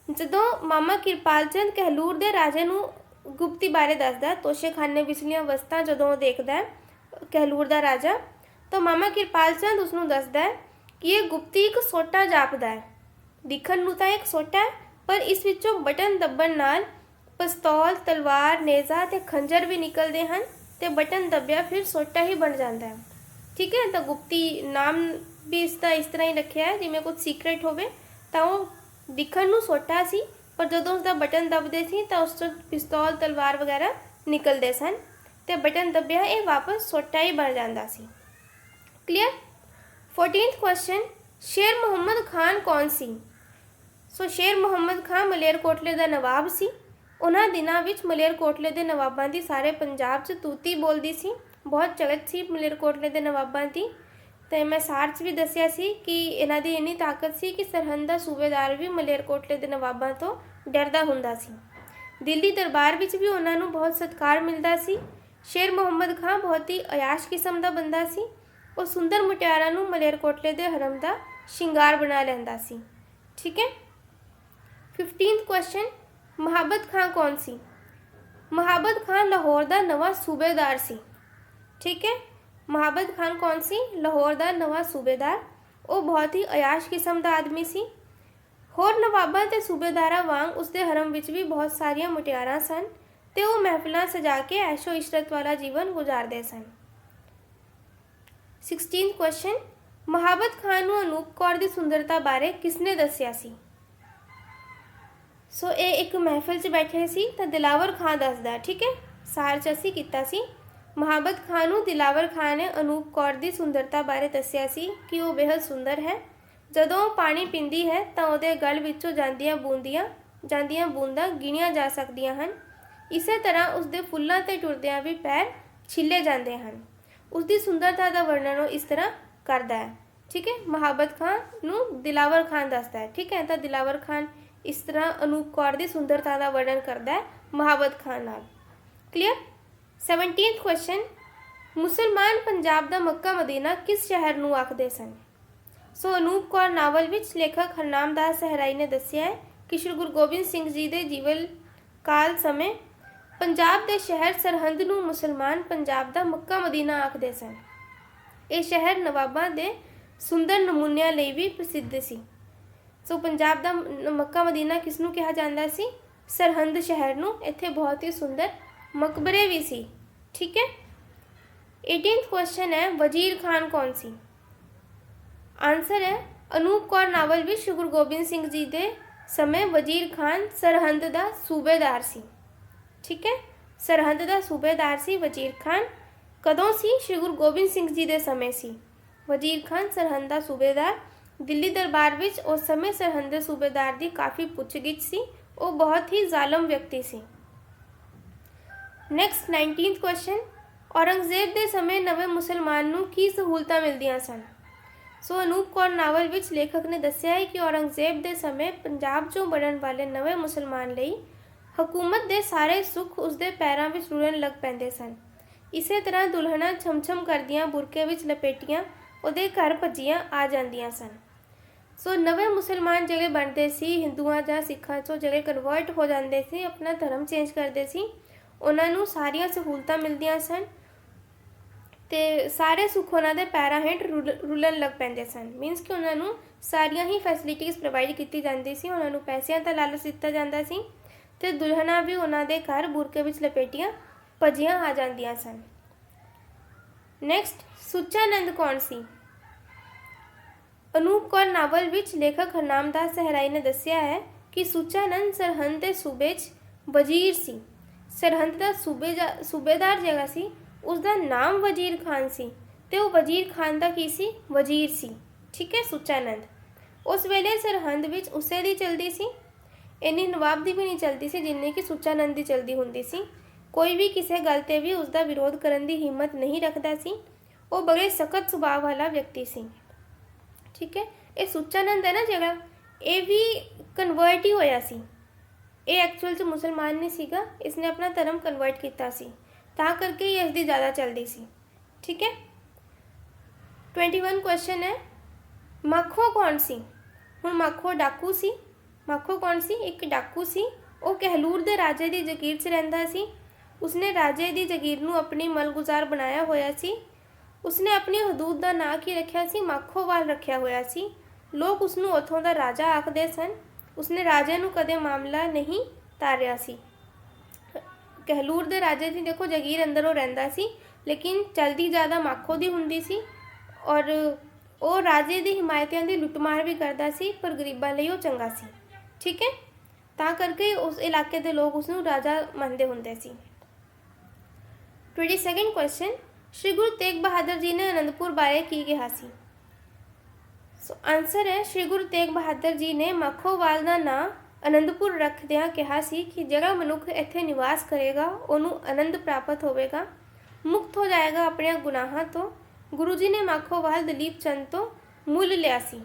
ਜਦੋਂ ਮਾਮਾ ਕਿਰਪਾਲ ਚੰਦ ਕਹਿਲੂਰ ਦੇ ਰਾਜੇ ਨੂੰ ਗੁਪਤੀ ਬਾਰੇ ਦੱਸਦਾ ਤੋਸ਼ੇਖਾਨੇ ਵਿਚਲੀਆਂ ਵਸਤਾਂ ਜਦੋਂ ਦੇਖਦਾ ਹੈ, ਕਹਿਲੂਰ ਦਾ ਰਾਜਾ ਤਾਂ ਮਾਮਾ ਕਿਰਪਾਲ ਚੰਦ ਉਸ ਨੂੰ ਦੱਸਦਾ ਹੈ ਕਿ ਇਹ ਗੁਪਤੀ ਇੱਕ ਸੋਟਾ ਜਾਪਦਾ ਹੈ। ਦਿਖਣ ਨੂੰ ਤਾਂ ਇੱਕ ਸੋਟਾ ਹੈ, ਪਰ ਇਸ ਵਿੱਚੋਂ ਬਟਨ ਦੱਬਣ ਨਾਲ ਪਿਸਤੌਲ, ਤਲਵਾਰ, ਨੇਜ਼ਾ ਤੇ ਖੰਜਰ ਵੀ ਨਿਕਲਦੇ ਹਨ ਤੇ ਬਟਨ ਦੱਬਿਆ ਫਿਰ ਸੋਟਾ ਹੀ ਬਣ ਜਾਂਦਾ ਹੈ। ਠੀਕ ਹੈ, ਤਾਂ ਗੁਪਤੀ ਨਾਮ ਵੀ ਇਸ ਦਾ ਇਸ ਤਰ੍ਹਾਂ ਹੀ ਰੱਖਿਆ ਹੈ, ਜਿਵੇਂ ਕੁਝ ਸੀਕ੍ਰੇਟ ਹੋਵੇ, ਤਾਂ ਉਹ ਦਿਖਣ ਨੂੰ ਸੋਟਾ ਸੀ, ਪਰ ਜਦੋਂ ਉਸ ਦਾ ਬਟਨ ਦਬਦੇ ਸੀ ਤਾਂ ਉਸ ਤੋਂ ਪਿਸਤੌਲ, ਤਲਵਾਰ ਵਗੈਰਾ ਨਿਕਲਦੇ ਸਨ ਤੇ ਬਟਨ ਦੱਬਿਆ ਇਹ ਵਾਪਸ ਸੋਟਾ ਹੀ ਬਣ ਜਾਂਦਾ ਸੀ। ਕਲੀਅਰ 14th ਕੁਐਸਚਨ ਸ਼ੇਰ ਮੁਹੰਮਦ ਖਾਨ ਕੌਣ ਸੀ ਸੋ ਸ਼ੇਰ ਮੁਹੰਮਦ ਖਾਨ ਮਲੇਰਕੋਟਲੇ ਦਾ ਨਵਾਬ ਸੀ ਉਹਨਾਂ ਦਿਨਾਂ ਵਿੱਚ ਮਲੇਰਕੋਟਲੇ ਦੇ ਨਵਾਬਾਂ ਦੀ ਸਾਰੇ ਪੰਜਾਬ 'ਚ ਤੂਤੀ ਬੋਲਦੀ ਸੀ ਬਹੁਤ ਚਲਤ ਸੀ ਮਲੇਰਕੋਟਲੇ ਦੇ ਨਵਾਬਾਂ ਦੀ ਤੇ ਮੈਂ ਸਾਰ 'ਚ ਵੀ ਦੱਸਿਆ ਸੀ ਕਿ ਇਹਨਾਂ ਦੀ ਇੰਨੀ ਤਾਕਤ ਸੀ ਕਿ ਸਰਹੰਦ ਦਾ ਸੂਬੇਦਾਰ ਵੀ ਮਲੇਰਕੋਟਲੇ ਦੇ ਨਵਾਬਾਂ ਤੋਂ ਡਰਦਾ ਹੁੰਦਾ ਸੀ ਦਿੱਲੀ ਦਰਬਾਰ ਵਿੱਚ ਵੀ ਉਹਨਾਂ ਨੂੰ ਬਹੁਤ ਸਤਿਕਾਰ ਮਿਲਦਾ ਸੀ ਸ਼ੇਰ ਮੁਹੰਮਦ ਖਾਨ ਬਹੁਤ ਹੀ ਅਯਾਸ਼ ਕਿਸਮ ਦਾ ਬੰਦਾ ਸੀ ਉਹ ਸੁੰਦਰ ਮੁਟਿਆਰਾਂ ਨੂੰ ਮਲੇਰਕੋਟਲੇ ਦੇ ਹਰਮ ਦਾ ਸ਼ਿੰਗਾਰ ਬਣਾ ਲੈਂਦਾ ਸੀ। ਠੀਕ ਹੈ? 15th ਕੁਐਸਚਨ ਮੁਹੱਬਤ ਖਾਨ ਕੌਣ ਸੀ? ਮੁਹੱਬਤ ਖਾਨ ਲਾਹੌਰ ਦਾ ਨਵਾਂ ਸੂਬੇਦਾਰ ਸੀ। ਠੀਕ ਹੈ? ਮੁਹੱਬਤ ਖਾਨ ਕੌਣ ਸੀ? ਲਾਹੌਰ ਦਾ ਨਵਾਂ ਸੂਬੇਦਾਰ। ਉਹ ਬਹੁਤ ਹੀ ਅਯਾਸ਼ ਕਿਸਮ ਦਾ ਆਦਮੀ ਸੀ। ਹੋਰ ਨਵਾਬਾਂ ਤੇ ਸੂਬੇਦਾਰਾਂ ਵਾਂਗ ਉਸਦੇ ਹਰਮ ਵਿੱਚ ਵੀ ਬਹੁਤ ਸਾਰੀਆਂ ਮੁਟਿਆਰਾਂ ਸਨ ਤੇ ਉਹ ਮਹਿਫਲਾਂ ਸਜਾ ਕੇ ਐਸ਼ੋ ਇਸ਼ਰਤ ਵਾਲਾ ਜੀਵਨ ਗੁਜ਼ਾਰਦੇ ਸਨ। 16th ਕੁਐਸਚਨ ਮੁਹੱਬਤ ਖਾਨ ਨੂੰ ਅਨੂਪ ਕੌਰ ਦੀ ਸੁੰਦਰਤਾ ਬਾਰੇ ਕਿਸਨੇ ਦੱਸਿਆ ਸੀ? ਸੋ ਇਹ ਇੱਕ ਮਹਿਫਲ 'ਚ ਬੈਠੇ ਸੀ, ਤਾਂ ਦਿਲਾਵਰ ਖਾਨ ਦੱਸਦਾ, ਠੀਕ ਹੈ? ਸਾਰ 'ਚ ਅਸੀਂ ਕੀਤਾ ਸੀ। ਮੁਹੱਬਤ ਖਾਨ ਨੂੰ ਦਿਲਾਵਰ ਖਾਨ ਨੇ ਅਨੂਪ ਕੌਰ ਦੀ ਸੁੰਦਰਤਾ ਬਾਰੇ ਦੱਸਿਆ ਸੀ ਕਿ ਉਹ ਬੇहद ਸੁੰਦਰ ਹੈ। ਜਦੋਂ ਉਹ ਪਾਣੀ ਪੀਂਦੀ ਹੈ, ਤਾਂ ਉਹਦੇ ਗਲ ਵਿੱਚੋਂ ਜਾਂਦੀਆਂ ਬੂੰਦੀਆਂ, ਜਾਂਦੀਆਂ ਬੂੰਦਾਂ ਗਿਣੀਆਂ ਜਾ ਸਕਦੀਆਂ ਹਨ। ਇਸੇ ਤਰ੍ਹਾਂ ਉਸਦੇ ਫੁੱਲਾਂ ਤੇ ਟੁਰਦਿਆਂ ਵੀ ਪੈਰ ਛਿੱਲੇ ਜਾਂਦੇ ਹਨ। ਉਸ ਦੀ ਸੁੰਦਰਤਾ ਦਾ ਵਰਣਨ ਉਹ ਇਸ ਤਰ੍ਹਾਂ ਕਰਦਾ ਹੈ। ਠੀਕ ਹੈ? ਮੁਹੱਬਤ ਖਾਨ ਨੂੰ ਦਿਲਾਵਰ ਖਾਨ ਦੱਸਦਾ ਹੈ। ਠੀਕ ਹੈ? ਤਾਂ ਦਿਲਾਵਰ ਖਾਨ ਇਸ ਤਰ੍ਹਾਂ ਅਨੂਪ ਕੌਰ ਦੀ ਸੁੰਦਰਤਾ ਦਾ ਵਰਣਨ ਕਰਦਾ ਹੈ ਮੁਹੱਬਤ ਖਾਨ ਨਾਲ। ਕਲੀਅਰ 17th ਕੁਐਸਚਨ ਮੁਸਲਮਾਨ ਪੰਜਾਬ ਦਾ ਮੱਕਾ ਮਦੀਨਾ ਕਿਸ ਸ਼ਹਿਰ ਨੂੰ ਆਖਦੇ ਸਨ? ਸੋ ਅਨੂਪ ਕੌਰ ਨਾਵਲ ਵਿੱਚ ਲੇਖਕ ਹਰਨਾਮ ਦਾਸ ਸਹਿਰਾਈ ਨੇ ਦੱਸਿਆ ਹੈ ਕਿ ਸ਼੍ਰੀ ਗੁਰੂ ਗੋਬਿੰਦ ਸਿੰਘ ਜੀ ਦੇ ਜੀਵਨ ਕਾਲ ਸਮੇਂ ਪੰਜਾਬ ਦੇ ਸ਼ਹਿਰ ਸਰਹੰਦ ਨੂੰ ਮੁਸਲਮਾਨ ਪੰਜਾਬ ਦਾ ਮੱਕਾ ਮਦੀਨਾ ਆਖਦੇ ਸਨ। ਇਹ ਸ਼ਹਿਰ ਨਵਾਬਾਂ ਦੇ ਸੁੰਦਰ ਨਮੂਨਿਆਂ ਲਈ ਵੀ ਪ੍ਰਸਿੱਧ ਸੀ। ਸੋ ਪੰਜਾਬ ਦਾ ਮੱਕਾ ਮਦੀਨਾ ਕਿਸ ਨੂੰ ਕਿਹਾ ਜਾਂਦਾ ਸੀ? ਸਰਹੰਦ ਸ਼ਹਿਰ ਨੂੰ। ਇੱਥੇ ਬਹੁਤ ਹੀ ਸੁੰਦਰ ਮਕਬਰੇ ਵੀ ਸੀ। ਠੀਕ ਹੈ? 18th ਕੁਐਸਚਨ ਹੈ, ਵਜ਼ੀਰ ਖਾਨ ਕੌਣ ਸੀ? ਆਨਸਰ ਹੈ, ਅਨੂਪ ਕੌਰ ਨਾਵਲ ਵਿੱਚ ਸ਼੍ਰੀ ਗੁਰੂ ਗੋਬਿੰਦ ਸਿੰਘ ਜੀ ਦੇ ਸਮੇਂ ਵਜ਼ੀਰ ਖਾਨ ਸਰਹੰਦ ਦਾ ਸੂਬੇਦਾਰ ਸੀ। ਠੀਕ ਹੈ? ਸਰਹੰਦ ਦਾ ਸੂਬੇਦਾਰ ਸੀ ਵਜ਼ੀਰ ਖਾਨ। ਕਦੋਂ ਸੀ? ਸ਼੍ਰੀ ਗੁਰੂ ਗੋਬਿੰਦ ਸਿੰਘ ਜੀ ਦੇ ਸਮੇਂ ਸੀ। ਵਜ਼ੀਰ ਖਾਨ ਸਰਹੰਦ ਦਾ ਸੂਬੇਦਾਰ। ਦਿੱਲੀ ਦਰਬਾਰ ਵਿੱਚ ਉਸ ਸਮੇਂ ਸਰਹੰਦ ਦੇ ਸੂਬੇਦਾਰ ਦੀ ਕਾਫੀ ਪੁੱਛਗਿੱਛ ਸੀ। ਉਹ ਬਹੁਤ ਹੀ ਜ਼ਾਲਮ ਵਿਅਕਤੀ ਸੀ। ਨੈਕਸਟ 19th ਕੁਐਸਚਨ ਔਰੰਗਜ਼ੇਬ ਦੇ ਸਮੇਂ ਨਵੇਂ ਮੁਸਲਮਾਨ ਨੂੰ ਕੀ ਸਹੂਲਤਾਂ ਮਿਲਦੀਆਂ ਸਨ? ਸੋ ਅਨੂਪ ਕੌਰ ਨਾਵਲ ਵਿੱਚ ਲੇਖਕ ਨੇ ਦੱਸਿਆ ਹੈ ਕਿ ਔਰੰਗਜ਼ੇਬ ਦੇ ਸਮੇਂ ਪੰਜਾਬ 'ਚੋਂ ਬਣਨ ਵਾਲੇ ਨਵੇਂ ਮੁਸਲਮਾਨ ਲਈ ਹਕੂਮਤ ਦੇ ਸਾਰੇ ਸੁੱਖ ਉਸਦੇ ਪੈਰਾਂ ਵਿੱਚ ਰੁਲਣ ਲੱਗ ਪੈਂਦੇ ਸਨ। ਇਸੇ ਤਰ੍ਹਾਂ ਦੁਲਹਨਾਂ ਛਮਛਮ ਕਰਦੀਆਂ ਬੁਰਕੇ ਵਿੱਚ ਲਪੇਟੀਆਂ ਉਹਦੇ ਘਰ ਭੱਜੀਆਂ ਆ ਜਾਂਦੀਆਂ ਸਨ। ਸੋ ਨਵੇਂ ਮੁਸਲਮਾਨ ਜਿਹੜੇ ਬਣਦੇ ਸੀ, ਹਿੰਦੂਆਂ ਜਾਂ ਸਿੱਖਾਂ ਚੋਂ ਜਿਹੜੇ ਕਨਵਰਟ ਹੋ ਜਾਂਦੇ ਸੀ, ਆਪਣਾ ਧਰਮ ਚੇਂਜ ਕਰਦੇ ਸੀ, ਉਹਨਾਂ ਨੂੰ ਸਾਰੀਆਂ ਸਹੂਲਤਾਂ ਮਿਲਦੀਆਂ ਸਨ ਤੇ ਸਾਰੇ ਸੁੱਖ ਉਹਨਾਂ ਦੇ ਪੈਰਾਂ ਹੇਠ ਰੁਲ- ਰੁਲਣ ਲੱਗ ਪੈਂਦੇ ਸਨ। ਮੀਨਸ ਕਿ ਉਹਨਾਂ ਨੂੰ ਸਾਰੀਆਂ ਹੀ ਫੈਸਿਲਿਟੀਆਂ ਪ੍ਰੋਵਾਈਡ ਕੀਤੀ ਜਾਂਦੀ ਸੀ, ਉਹਨਾਂ ਨੂੰ ਪੈਸਿਆਂ ਦਾ ਲਾਲਚ ਦਿੱਤਾ ਜਾਂਦਾ ਸੀ ਤੇ ਦੁਲਹਨਾ ਵੀ ਉਹਨਾਂ ਦੇ ਘਰ ਬੁਰਕੇ ਵਿੱਚ ਲਪੇਟੀਆਂ ਭੱਜੀਆਂ ਆ ਜਾਂਦੀਆਂ ਸਨ। ਨੈਕਸਟ ਸੁੱਚਾਨੰਦ ਕੌਣ ਸੀ? ਅਨੂਪ ਕੌਰ ਨਾਵਲ ਵਿੱਚ ਲੇਖਕ ਹਰਨਾਮਦਾਸ ਸਹਿਰਾਈ ਨੇ ਦੱਸਿਆ ਹੈ ਕਿ ਸੁੱਚਾਨੰਦ ਸਰਹੰਦ ਦੇ ਸੂਬੇ 'ਚ ਵਜ਼ੀਰ ਸੀ। ਸਰਹੰਦ ਦਾ ਸੂਬੇ ਸੂਬੇਦਾਰ ਜਗ੍ਹਾ ਸੀ ਉਸ ਦਾ ਨਾਮ ਵਜ਼ੀਰ ਖਾਨ ਸੀ ਤੇ ਉਹ ਵਜ਼ੀਰ ਖਾਨ ਦਾ ਕੀ ਸੀ? ਵਜ਼ੀਰ ਸੀ। ਠੀਕ ਹੈ, ਸੁੱਚਾਨੰਦ। ਉਸ ਵੇਲੇ ਸਰਹੰਦ ਵਿੱਚ ਉਸੇ ਦੀ ਚਲਦੀ ਸੀ ਇੰਨੀ ਨਵਾਬ ਦੀ ਵੀ ਨਹੀਂ ਚਲਦੀ ਸੀ ਜਿੰਨੀ ਕਿ ਸੁੱਚਾਨੰਦ ਦੀ ਚਲਦੀ ਹੁੰਦੀ ਸੀ। ਕੋਈ ਵੀ ਕਿਸੇ ਗੱਲ ਤੇ ਵੀ ਉਸ ਦਾ ਵਿਰੋਧ ਕਰਨ ਦੀ ਹਿੰਮਤ ਨਹੀਂ ਰੱਖਦਾ ਸੀ। ਉਹ ਬੜੇ ਸਖਤ ਸੁਭਾਅ ਵਾਲਾ ਵਿਅਕਤੀ ਸੀ। ਠੀਕ ਹੈ? ਇਹ ਸੁੱਚਾਨੰਦ ਹੈ ਨਾ ਜਿਹੜਾ? ਇਹ ਵੀ ਕਨਵਰਟ ਹੀ ਹੋਇਆ ਸੀ। ਇਹ ਐਕਚੁਅਲ 'ਚ ਮੁਸਲਮਾਨ ਨਹੀਂ ਸੀਗਾ। ਇਸਨੇ ਆਪਣਾ ਧਰਮ ਕਨਵਰਟ ਕੀਤਾ ਸੀ। ਤਾਂ ਕਰਕੇ ਹੀ ਇਸ ਦੀ ਜ਼ਿਆਦਾ ਚੱਲਦੀ ਸੀ। ਠੀਕ ਹੈ? 21 ਕੁਐਸਚਨ ਹੈ। ਮੱਖੋ ਕੌਣ ਸੀ? ਹੁਣ ਮੱਖੋ ਡਾਕੂ ਸੀ। ਮੱਖੋ ਕੌਣ ਸੀ? ਇੱਕ ਡਾਕੂ ਸੀ। ਉਹ ਕਹਿਲੂਰ ਦੇ ਰਾਜੇ ਦੀ ਜ਼ਗੀਰ 'ਚ ਰਹਿੰਦਾ ਸੀ। ਉਸਨੇ ਰਾਜੇ ਦੀ ਜ਼ਗੀਰ ਨੂੰ ਆਪਣੀ ਮਲਗੁਜ਼ਾਰ ਬਣਾਇਆ ਹੋਇਆ ਸੀ। ਉਸਨੇ ਆਪਣੀ ਹਦੂਦ ਦਾ ਨਾਂ ਕੀ ਰੱਖਿਆ ਸੀ? ਮੱਖੋਵਾਲ ਰੱਖਿਆ ਹੋਇਆ ਸੀ। ਲੋਕ ਉਸ ਨੂੰ ਉੱਥੋਂ ਦਾ ਰਾਜਾ ਆਖਦੇ ਸਨ। ਉਸਨੇ ਰਾਜੇ ਨੂੰ ਕਦੇ ਮਾਮਲਾ ਨਹੀਂ ਤਾਰਿਆ ਸੀ। ਕਹਿਲੂਰ ਦੇ ਰਾਜੇ ਦੀ ਦੇਖੋ ਜ਼ਗੀਰ ਅੰਦਰ ਉਹ ਰਹਿੰਦਾ ਸੀ, ਲੇਕਿਨ ਚਲਦੀ ਜ਼ਿਆਦਾ ਮਾਖੋ ਦੀ ਹੁੰਦੀ ਸੀ ਔਰ ਉਹ ਰਾਜੇ ਦੀ ਹਿਮਾਇਤੀਆਂ ਦੀ ਲੁੱਟਮਾਰ ਵੀ ਕਰਦਾ ਸੀ, ਪਰ ਗਰੀਬਾਂ ਲਈ ਉਹ ਚੰਗਾ ਸੀ। ਠੀਕ ਹੈ? ਤਾਂ ਕਰਕੇ ਉਸ ਇਲਾਕੇ ਦੇ ਲੋਕ ਉਸ ਨੂੰ ਰਾਜਾ ਮੰਨਦੇ ਹੁੰਦੇ ਸੀ। 22nd ਕੁਐਸਚਨ ਸ਼੍ਰੀ ਗੁਰੂ ਤੇਗ ਬਹਾਦਰ ਜੀ ਨੇ ਅਨੰਦਪੁਰ ਬਾਰੇ ਕੀ ਕਿਹਾ ਸੀ? ਸੋ ਆਨਸਰ ਹੈ, ਸ਼੍ਰੀ ਗੁਰੂ ਤੇਗ ਬਹਾਦਰ ਜੀ ਨੇ ਮੱਖੋਵਾਲ ਦਾ ਨਾਂ ਅਨੰਦਪੁਰ ਰੱਖਦਿਆਂ ਕਿਹਾ ਸੀ ਕਿ ਜਿਹੜਾ ਮਨੁੱਖ ਇੱਥੇ ਨਿਵਾਸ ਕਰੇਗਾ, ਉਹਨੂੰ ਆਨੰਦ ਪ੍ਰਾਪਤ ਹੋਵੇਗਾ, ਮੁਕਤ ਹੋ ਜਾਏਗਾ ਆਪਣੇ ਗੁਨਾਹਾਂ ਤੋਂ। ਗੁਰੂ ਜੀ ਨੇ ਮੱਖੋਵਾਲ ਦਲੀਪ ਚੰਦ ਤੋਂ ਮੁੱਲ ਲਿਆ ਸੀ।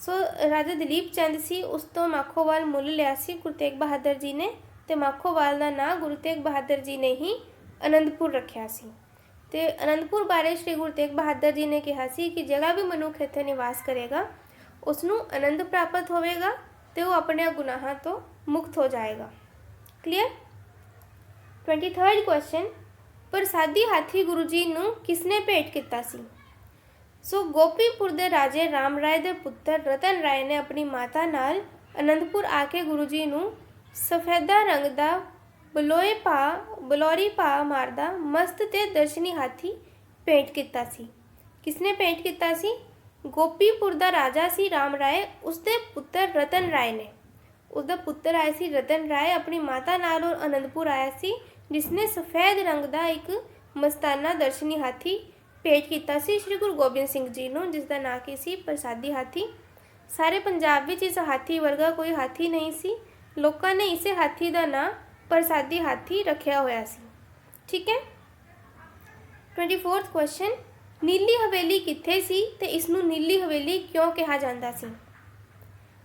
ਸੋ ਰਾਜਾ ਦਲੀਪ ਚੰਦ ਸੀ, ਉਸ ਤੋਂ ਮੱਖੋਵਾਲ ਮੁੱਲ ਲਿਆ ਸੀ ਗੁਰੂ ਤੇਗ ਬਹਾਦਰ ਜੀ ਨੇ ਤੇ ਮੱਖੋਵਾਲ ਦਾ ਨਾਂ ਗੁਰੂ ਤੇਗ ਬਹਾਦਰ ਜੀ ਨੇ ਹੀ ਅਨੰਦਪੁਰ ਰੱਖਿਆ ਸੀ। ਤੇ ਅਨੰਦਪੁਰ ਬਾਰੇ ਸ਼੍ਰੀ ਗੁਰੂ ਤੇਗ ਬਹਾਦਰ ਜੀ ਨੇ ਕਿਹਾ ਸੀ ਕਿ ਜਿਹੜਾ ਵੀ ਮਨੁੱਖ ਇੱਥੇ ਨਿਵਾਸ ਕਰੇਗਾ ਉਸ ਨੂੰ ਆਨੰਦ ਪ੍ਰਾਪਤ ਹੋਵੇਗਾ ਤੇ ਉਹ ਆਪਣੇ ਗੁਨਾਹਾਂ ਤੋਂ ਮੁਕਤ ਹੋ ਜਾਏਗਾ। ਕਲੀਅਰ 23rd ਕੁਐਸਚਨ ਪ੍ਰਸਾਦੀ ਹਾਥੀ ਗੁਰੂ ਜੀ ਨੂੰ ਕਿਸਨੇ ਭੇਟ ਕੀਤਾ ਸੀ? ਸੋ ਗੋਪੀਪੁਰ ਦੇ ਰਾਜੇ ਰਾਮ ਰਾਏ ਦੇ ਪੁੱਤਰ ਰਤਨ ਰਾਏ ਨੇ ਆਪਣੀ ਮਾਤਾ ਨਾਲ ਅਨੰਦਪੁਰ ਆ ਕੇ ਗੁਰੂ ਜੀ ਨੂੰ ਸਫੈਦਾ ਰੰਗ ਦਾ ਬਲੋਏ ਪਾ ਬਲੋਰੀ ਪਾ ਮਾਰਦਾ ਮਸਤ ਤੇ ਦਰਸ਼ਨੀ ਹਾਥੀ ਭੇਂਟ ਕੀਤਾ ਸੀ ਕਿਸਨੇ ਭੇਂਟ ਕੀਤਾ ਸੀ ਗੋਪੀਪੁਰ ਦਾ ਰਾਜਾ ਸੀ ਰਾਮ ਰਾਏ ਉਸਦੇ ਪੁੱਤਰ ਰਤਨ ਰਾਏ ਨੇ ਉਸਦਾ ਪੁੱਤਰ ਆਇਆ ਸੀ ਰਤਨ ਰਾਏ ਆਪਣੀ ਮਾਤਾ ਨਾਲ ਔਰ ਅਨੰਦਪੁਰ ਆਇਆ ਸੀ ਜਿਸਨੇ ਸਫੈਦ ਰੰਗ ਦਾ ਇੱਕ ਮਸਤਾਨਾ ਦਰਸ਼ਨੀ ਹਾਥੀ ਭੇਟ ਕੀਤਾ ਸੀ ਸ੍ਰੀ ਗੁਰੂ ਗੋਬਿੰਦ ਸਿੰਘ ਜੀ ਨੂੰ ਜਿਸ ਦਾ ਨਾਂ ਕੀ ਸੀ? ਪ੍ਰਸਾਦੀ ਹਾਥੀ। ਸਾਰੇ ਪੰਜਾਬ ਵਿੱਚ ਇਸ ਹਾਥੀ ਵਰਗਾ ਕੋਈ ਹਾਥੀ ਨਹੀਂ ਸੀ। ਲੋਕਾਂ ਨੇ ਇਸੇ ਹਾਥੀ ਦਾ ਨਾਂ ਪ੍ਰਸਾਦੀ ਹਾਥੀ ਰੱਖਿਆ ਹੋਇਆ ਸੀ। ਠੀਕ ਹੈ? 24th ਕੁਐਸਚਨ ਨੀਲੀ ਹਵੇਲੀ ਕਿੱਥੇ ਸੀ ਤੇ ਇਸ ਨੂੰ ਨੀਲੀ ਹਵੇਲੀ ਕਿਉਂ ਕਿਹਾ ਜਾਂਦਾ ਸੀ?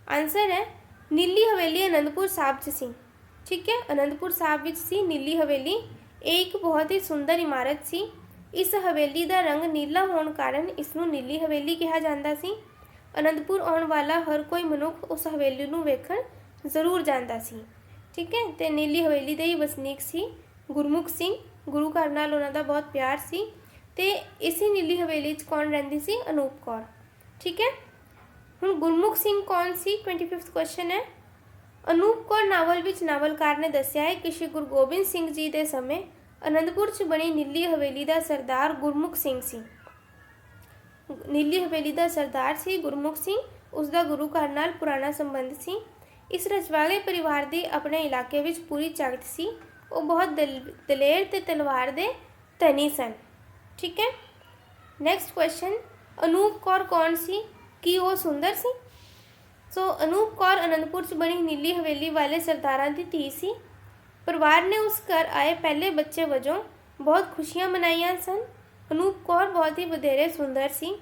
ਆਨਸਰ ਹੈ, ਨੀਲੀ ਹਵੇਲੀ ਅਨੰਦਪੁਰ ਸਾਹਿਬ 'ਚ ਸੀ। ਠੀਕ ਹੈ? ਅਨੰਦਪੁਰ ਸਾਹਿਬ ਵਿੱਚ ਸੀ, ਨੀਲੀ ਹਵੇਲੀ। ਇਹ ਇੱਕ ਬਹੁਤ ਹੀ ਸੁੰਦਰ ਇਮਾਰਤ ਸੀ। ਇਸ ਹਵੇਲੀ ਦਾ ਰੰਗ ਨੀਲਾ ਹੋਣ ਕਾਰਨ ਇਸ ਨੂੰ ਨੀਲੀ ਹਵੇਲੀ ਕਿਹਾ ਜਾਂਦਾ ਸੀ। ਅਨੰਦਪੁਰ ਆਉਣ ਵਾਲਾ ਹਰ ਕੋਈ ਮਨੁੱਖ ਉਸ ਹਵੇਲੀ ਨੂੰ ਵੇਖਣ ਜ਼ਰੂਰ ਜਾਂਦਾ ਸੀ। ਠੀਕ ਹੈ, ਤੇ ਨੀਲੀ ਹਵੇਲੀ ਦੇ ਹੀ ਵਸਨੀਕ ਸੀ ਗੁਰਮੁਖ ਸਿੰਘ। ਗੁਰੂ ਘਰ ਨਾਲ ਉਹਨਾਂ ਦਾ ਬਹੁਤ ਪਿਆਰ ਸੀ ਤੇ ਇਸੇ ਨੀਲੀ ਹਵੇਲੀ 'ਚ ਕੌਣ ਰਹਿੰਦੀ ਸੀ? ਅਨੂਪ ਕੌਰ। ਠੀਕ ਹੈ, ਹੁਣ ਗੁਰਮੁਖ ਸਿੰਘ ਕੌਣ ਸੀ? 25th ਕੁਐਸਚਨ ਹੈ। ਅਨੂਪ ਕੌਰ ਨਾਵਲ ਵਿੱਚ ਨਾਵਲਕਾਰ ਨੇ ਦੱਸਿਆ ਹੈ ਕਿ ਸ਼੍ਰੀ ਗੁਰੂ ਗੋਬਿੰਦ ਸਿੰਘ ਜੀ ਦੇ ਸਮੇਂ ਅਨੰਦਪੁਰ 'ਚ ਬਣੀ ਨੀਲੀ ਹਵੇਲੀ ਦਾ ਸਰਦਾਰ ਗੁਰਮੁਖ ਸਿੰਘ ਸੀ। ਨੀਲੀ ਹਵੇਲੀ ਦਾ ਸਰਦਾਰ ਸੀ ਗੁਰਮੁਖ ਸਿੰਘ। ਉਸ ਦਾ ਗੁਰੂ ਘਰ ਨਾਲ ਪੁਰਾਣਾ ਸੰਬੰਧ ਸੀ। ਇਸ ਰਜਵਾੜੇ ਪਰਿਵਾਰ ਦੀ ਆਪਣੇ ਇਲਾਕੇ ਵਿੱਚ ਪੂਰੀ ਤਾਕਤ ਸੀ। ਉਹ ਬਹੁਤ ਦਲ- ਦਲੇਰ ਤੇ ਤਲਵਾਰ ਦੇ ਧਨੀ ਸਨ। ਠੀਕ ਹੈ? ਨੈਕਸਟ ਕੁਐਸਚਨ ਅਨੂਪ ਕੌਰ ਕੌਣ ਸੀ? ਕੀ ਉਹ ਸੁੰਦਰ ਸੀ? ਸੋ ਅਨੂਪ ਕੌਰ ਅਨੰਦਪੁਰ 'ਚ ਬਣੀ ਨੀਲੀ ਹਵੇਲੀ ਵਾਲੇ ਸਰਦਾਰਾਂ ਦੀ ਧੀ ਸੀ। ਪਰਿਵਾਰ ਨੇ ਉਸ ਘਰ ਆਏ ਪਹਿਲੇ ਬੱਚੇ ਵਜੋਂ ਬਹੁਤ ਖੁਸ਼ੀਆਂ ਮਨਾਈਆਂ ਸਨ। ਅਨੂਪ ਕੌਰ ਬਹੁਤ ਹੀ ਵਧੇਰੇ ਸੁੰਦਰ ਸੀ।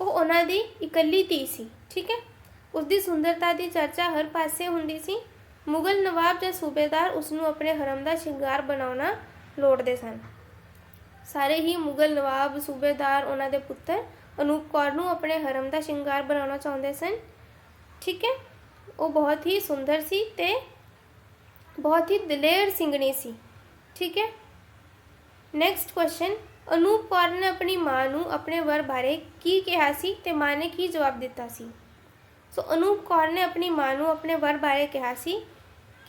ਉਹ ਉਹਨਾਂ ਦੀ ਇਕੱਲੀ ਧੀ ਸੀ, ਠੀਕ ਹੈ? ਉਸ ਦੀ ਸੁੰਦਰਤਾ ਦੀ ਚਰਚਾ ਹਰ ਪਾਸੇ ਹੁੰਦੀ ਸੀ। ਮੁਗਲ ਨਵਾਬ ਜਾਂ ਸੂਬੇਦਾਰ ਉਸ ਨੂੰ ਆਪਣੇ ਹਰਮ ਦਾ ਸ਼ਿੰਗਾਰ ਬਣਾਉਣਾ ਲੋੜਦੇ ਸਨ। ਸਾਰੇ ਹੀ ਮੁਗਲ ਨਵਾਬ, ਸੂਬੇਦਾਰ, ਉਹਨਾਂ ਦੇ ਪੁੱਤਰ ਅਨੂਪ ਕੌਰ ਨੂੰ ਆਪਣੇ ਹਰਮ ਦਾ ਸ਼ਿੰਗਾਰ ਬਣਾਉਣਾ ਚਾਹੁੰਦੇ ਸਨ, ਠੀਕ ਹੈ? ਉਹ ਬਹੁਤ ਹੀ ਸੁੰਦਰ ਸੀ ਤੇ ਬਹੁਤ ਹੀ ਦਲੇਰ ਸਿੰਘਣੀ ਸੀ। ਠੀਕ ਹੈ? ਨੈਕਸਟ ਕੁਐਸਚਨ ਅਨੂਪ ਕੌਰ ਨੇ ਆਪਣੀ ਮਾਂ ਨੂੰ ਆਪਣੇ ਵਰ ਬਾਰੇ ਕੀ ਕਿਹਾ ਸੀ ਤੇ ਮਾਂ ਨੇ ਕੀ ਜਵਾਬ ਦਿੱਤਾ ਸੀ? ਸੋ ਅਨੂਪ ਕੌਰ ਨੇ ਆਪਣੀ ਮਾਂ ਨੂੰ ਆਪਣੇ ਵਰ ਬਾਰੇ ਕਿਹਾ ਸੀ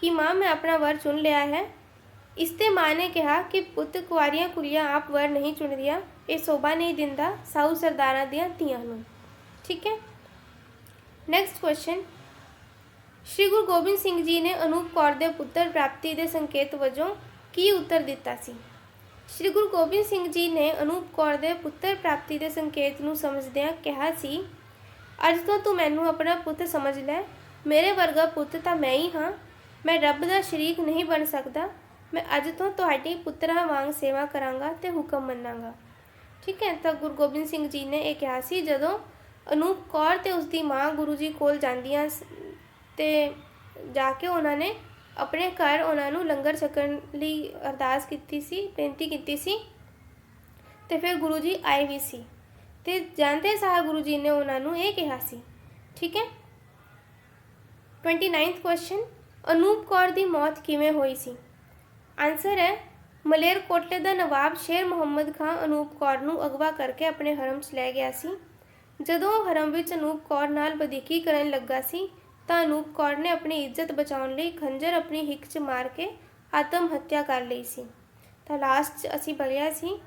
ਕਿ ਮਾਂ, ਮੈਂ ਆਪਣਾ ਵਰ ਚੁਣ ਲਿਆ ਹੈ। ਇਸ ਤੇ ਮਾਂ ਨੇ ਕਿਹਾ ਕਿ ਪੁੱਤ, ਕੁਆਰੀਆਂ ਕੁੜੀਆਂ ਆਪ ਵਰ ਨਹੀਂ ਚੁਣਦੀਆਂ, ਇਹ ਸੋਭਾ ਨਹੀਂ ਦਿੰਦਾ ਸਾਊ ਸਰਦਾਰਾਂ ਦੀਆਂ ਧੀਆਂ ਨੂੰ। ਠੀਕ ਹੈ? ਨੈਕਸਟ ਕੁਐਸਚਨ ਸ਼੍ਰੀ ਗੁਰੂ ਗੋਬਿੰਦ ਸਿੰਘ ਜੀ ਨੇ ਅਨੂਪ ਕੌਰ ਦੇ ਪੁੱਤਰ ਪ੍ਰਾਪਤੀ ਦੇ ਸੰਕੇਤ ਵਜੋਂ ਕੀ ਉੱਤਰ ਦਿੱਤਾ ਸੀ? ਸ਼੍ਰੀ ਗੁਰੂ ਗੋਬਿੰਦ ਸਿੰਘ ਜੀ ਨੇ ਅਨੂਪ ਕੌਰ ਦੇ ਪੁੱਤਰ ਪ੍ਰਾਪਤੀ ਦੇ ਸੰਕੇਤ ਨੂੰ ਸਮਝਦਿਆਂ ਕਿਹਾ ਸੀ, ਅੱਜ ਤੋਂ ਤੂੰ ਮੈਨੂੰ ਆਪਣਾ ਪੁੱਤ ਸਮਝ ਲੈ। ਮੇਰੇ ਵਰਗਾ ਪੁੱਤ ਤਾਂ ਮੈਂ ਹੀ ਹਾਂ। ਮੈਂ ਰੱਬ ਦਾ ਸ਼ਰੀਕ ਨਹੀਂ ਬਣ ਸਕਦਾ। ਮੈਂ ਅੱਜ ਤੋਂ ਤੁਹਾਡੀ ਪੁੱਤਰਾਂ ਵਾਂਗ ਸੇਵਾ ਕਰਾਂਗਾ ਤੇ ਹੁਕਮ ਮੰਨਾਂਗਾ। ਠੀਕ ਹੈ, ਤਾਂ ਗੁਰੂ ਗੋਬਿੰਦ ਸਿੰਘ ਜੀ ਨੇ ਇਹ ਕਿਹਾ ਸੀ, ਜਦੋਂ ਅਨੂਪ ਕੌਰ ਤੇ ਉਸ ਦੀ ਮਾਂ ਗੁਰੂ ਜੀ ਕੋਲ ਜਾਂਦੀਆਂ ਸ- ਤੇ ਜਾ ਕੇ ਉਹਨਾਂ ਨੇ ਆਪਣੇ ਘਰ ਉਹਨਾਂ ਨੂੰ ਲੰਗਰ ਛਕਣ ਲਈ ਅਰਦਾਸ ਕੀਤੀ ਸੀ, ਬੇਨਤੀ ਕੀਤੀ ਸੀ ਤੇ ਫਿਰ ਗੁਰੂ ਜੀ ਆਏ ਵੀ ਸੀ ਤੇ ਜਾਂਦੇ ਸਾਰ ਗੁਰੂ ਜੀ ਨੇ ਉਹਨਾਂ ਨੂੰ ਇਹ ਕਿਹਾ ਸੀ, ਠੀਕ ਹੈ? 29th ਕੁਐਸਚਨ ਅਨੂਪ ਕੌਰ ਦੀ ਮੌਤ ਕਿਵੇਂ ਹੋਈ ਸੀ? ਆਨਸਰ ਹੈ, ਮਲੇਰਕੋਟਲੇ ਦਾ ਨਵਾਬ ਸ਼ੇਰ ਮੁਹੰਮਦ ਖਾਨ ਅਨੂਪ ਕੌਰ ਨੂੰ ਅਗਵਾ ਕਰਕੇ ਆਪਣੇ ਹਰਮ 'ਚ ਲੈ ਗਿਆ ਸੀ। ਜਦੋਂ ਉਹ ਹਰਮ ਵਿੱਚ ਅਨੂਪ ਕੌਰ ਨਾਲ ਬਦੀਕੀ ਕਰਨ ਲੱਗਾ ਸੀ ਤਾਂ ਅਨੂਪ ਕੌਰ ਨੇ ਆਪਣੀ ਇੱਜ਼ਤ ਬਚਾਉਣ ਲਈ ਖੰਜਰ ਆਪਣੀ ਹਿੱਕ 'ਚ ਮਾਰ ਕੇ ਆਤਮ ਹੱਤਿਆ ਕਰ ਲਈ ਸੀ। ਤਾਂ ਲਾਸਟ 'ਚ ਅਸੀਂ ਪੜ੍ਹਿਆ ਸੀ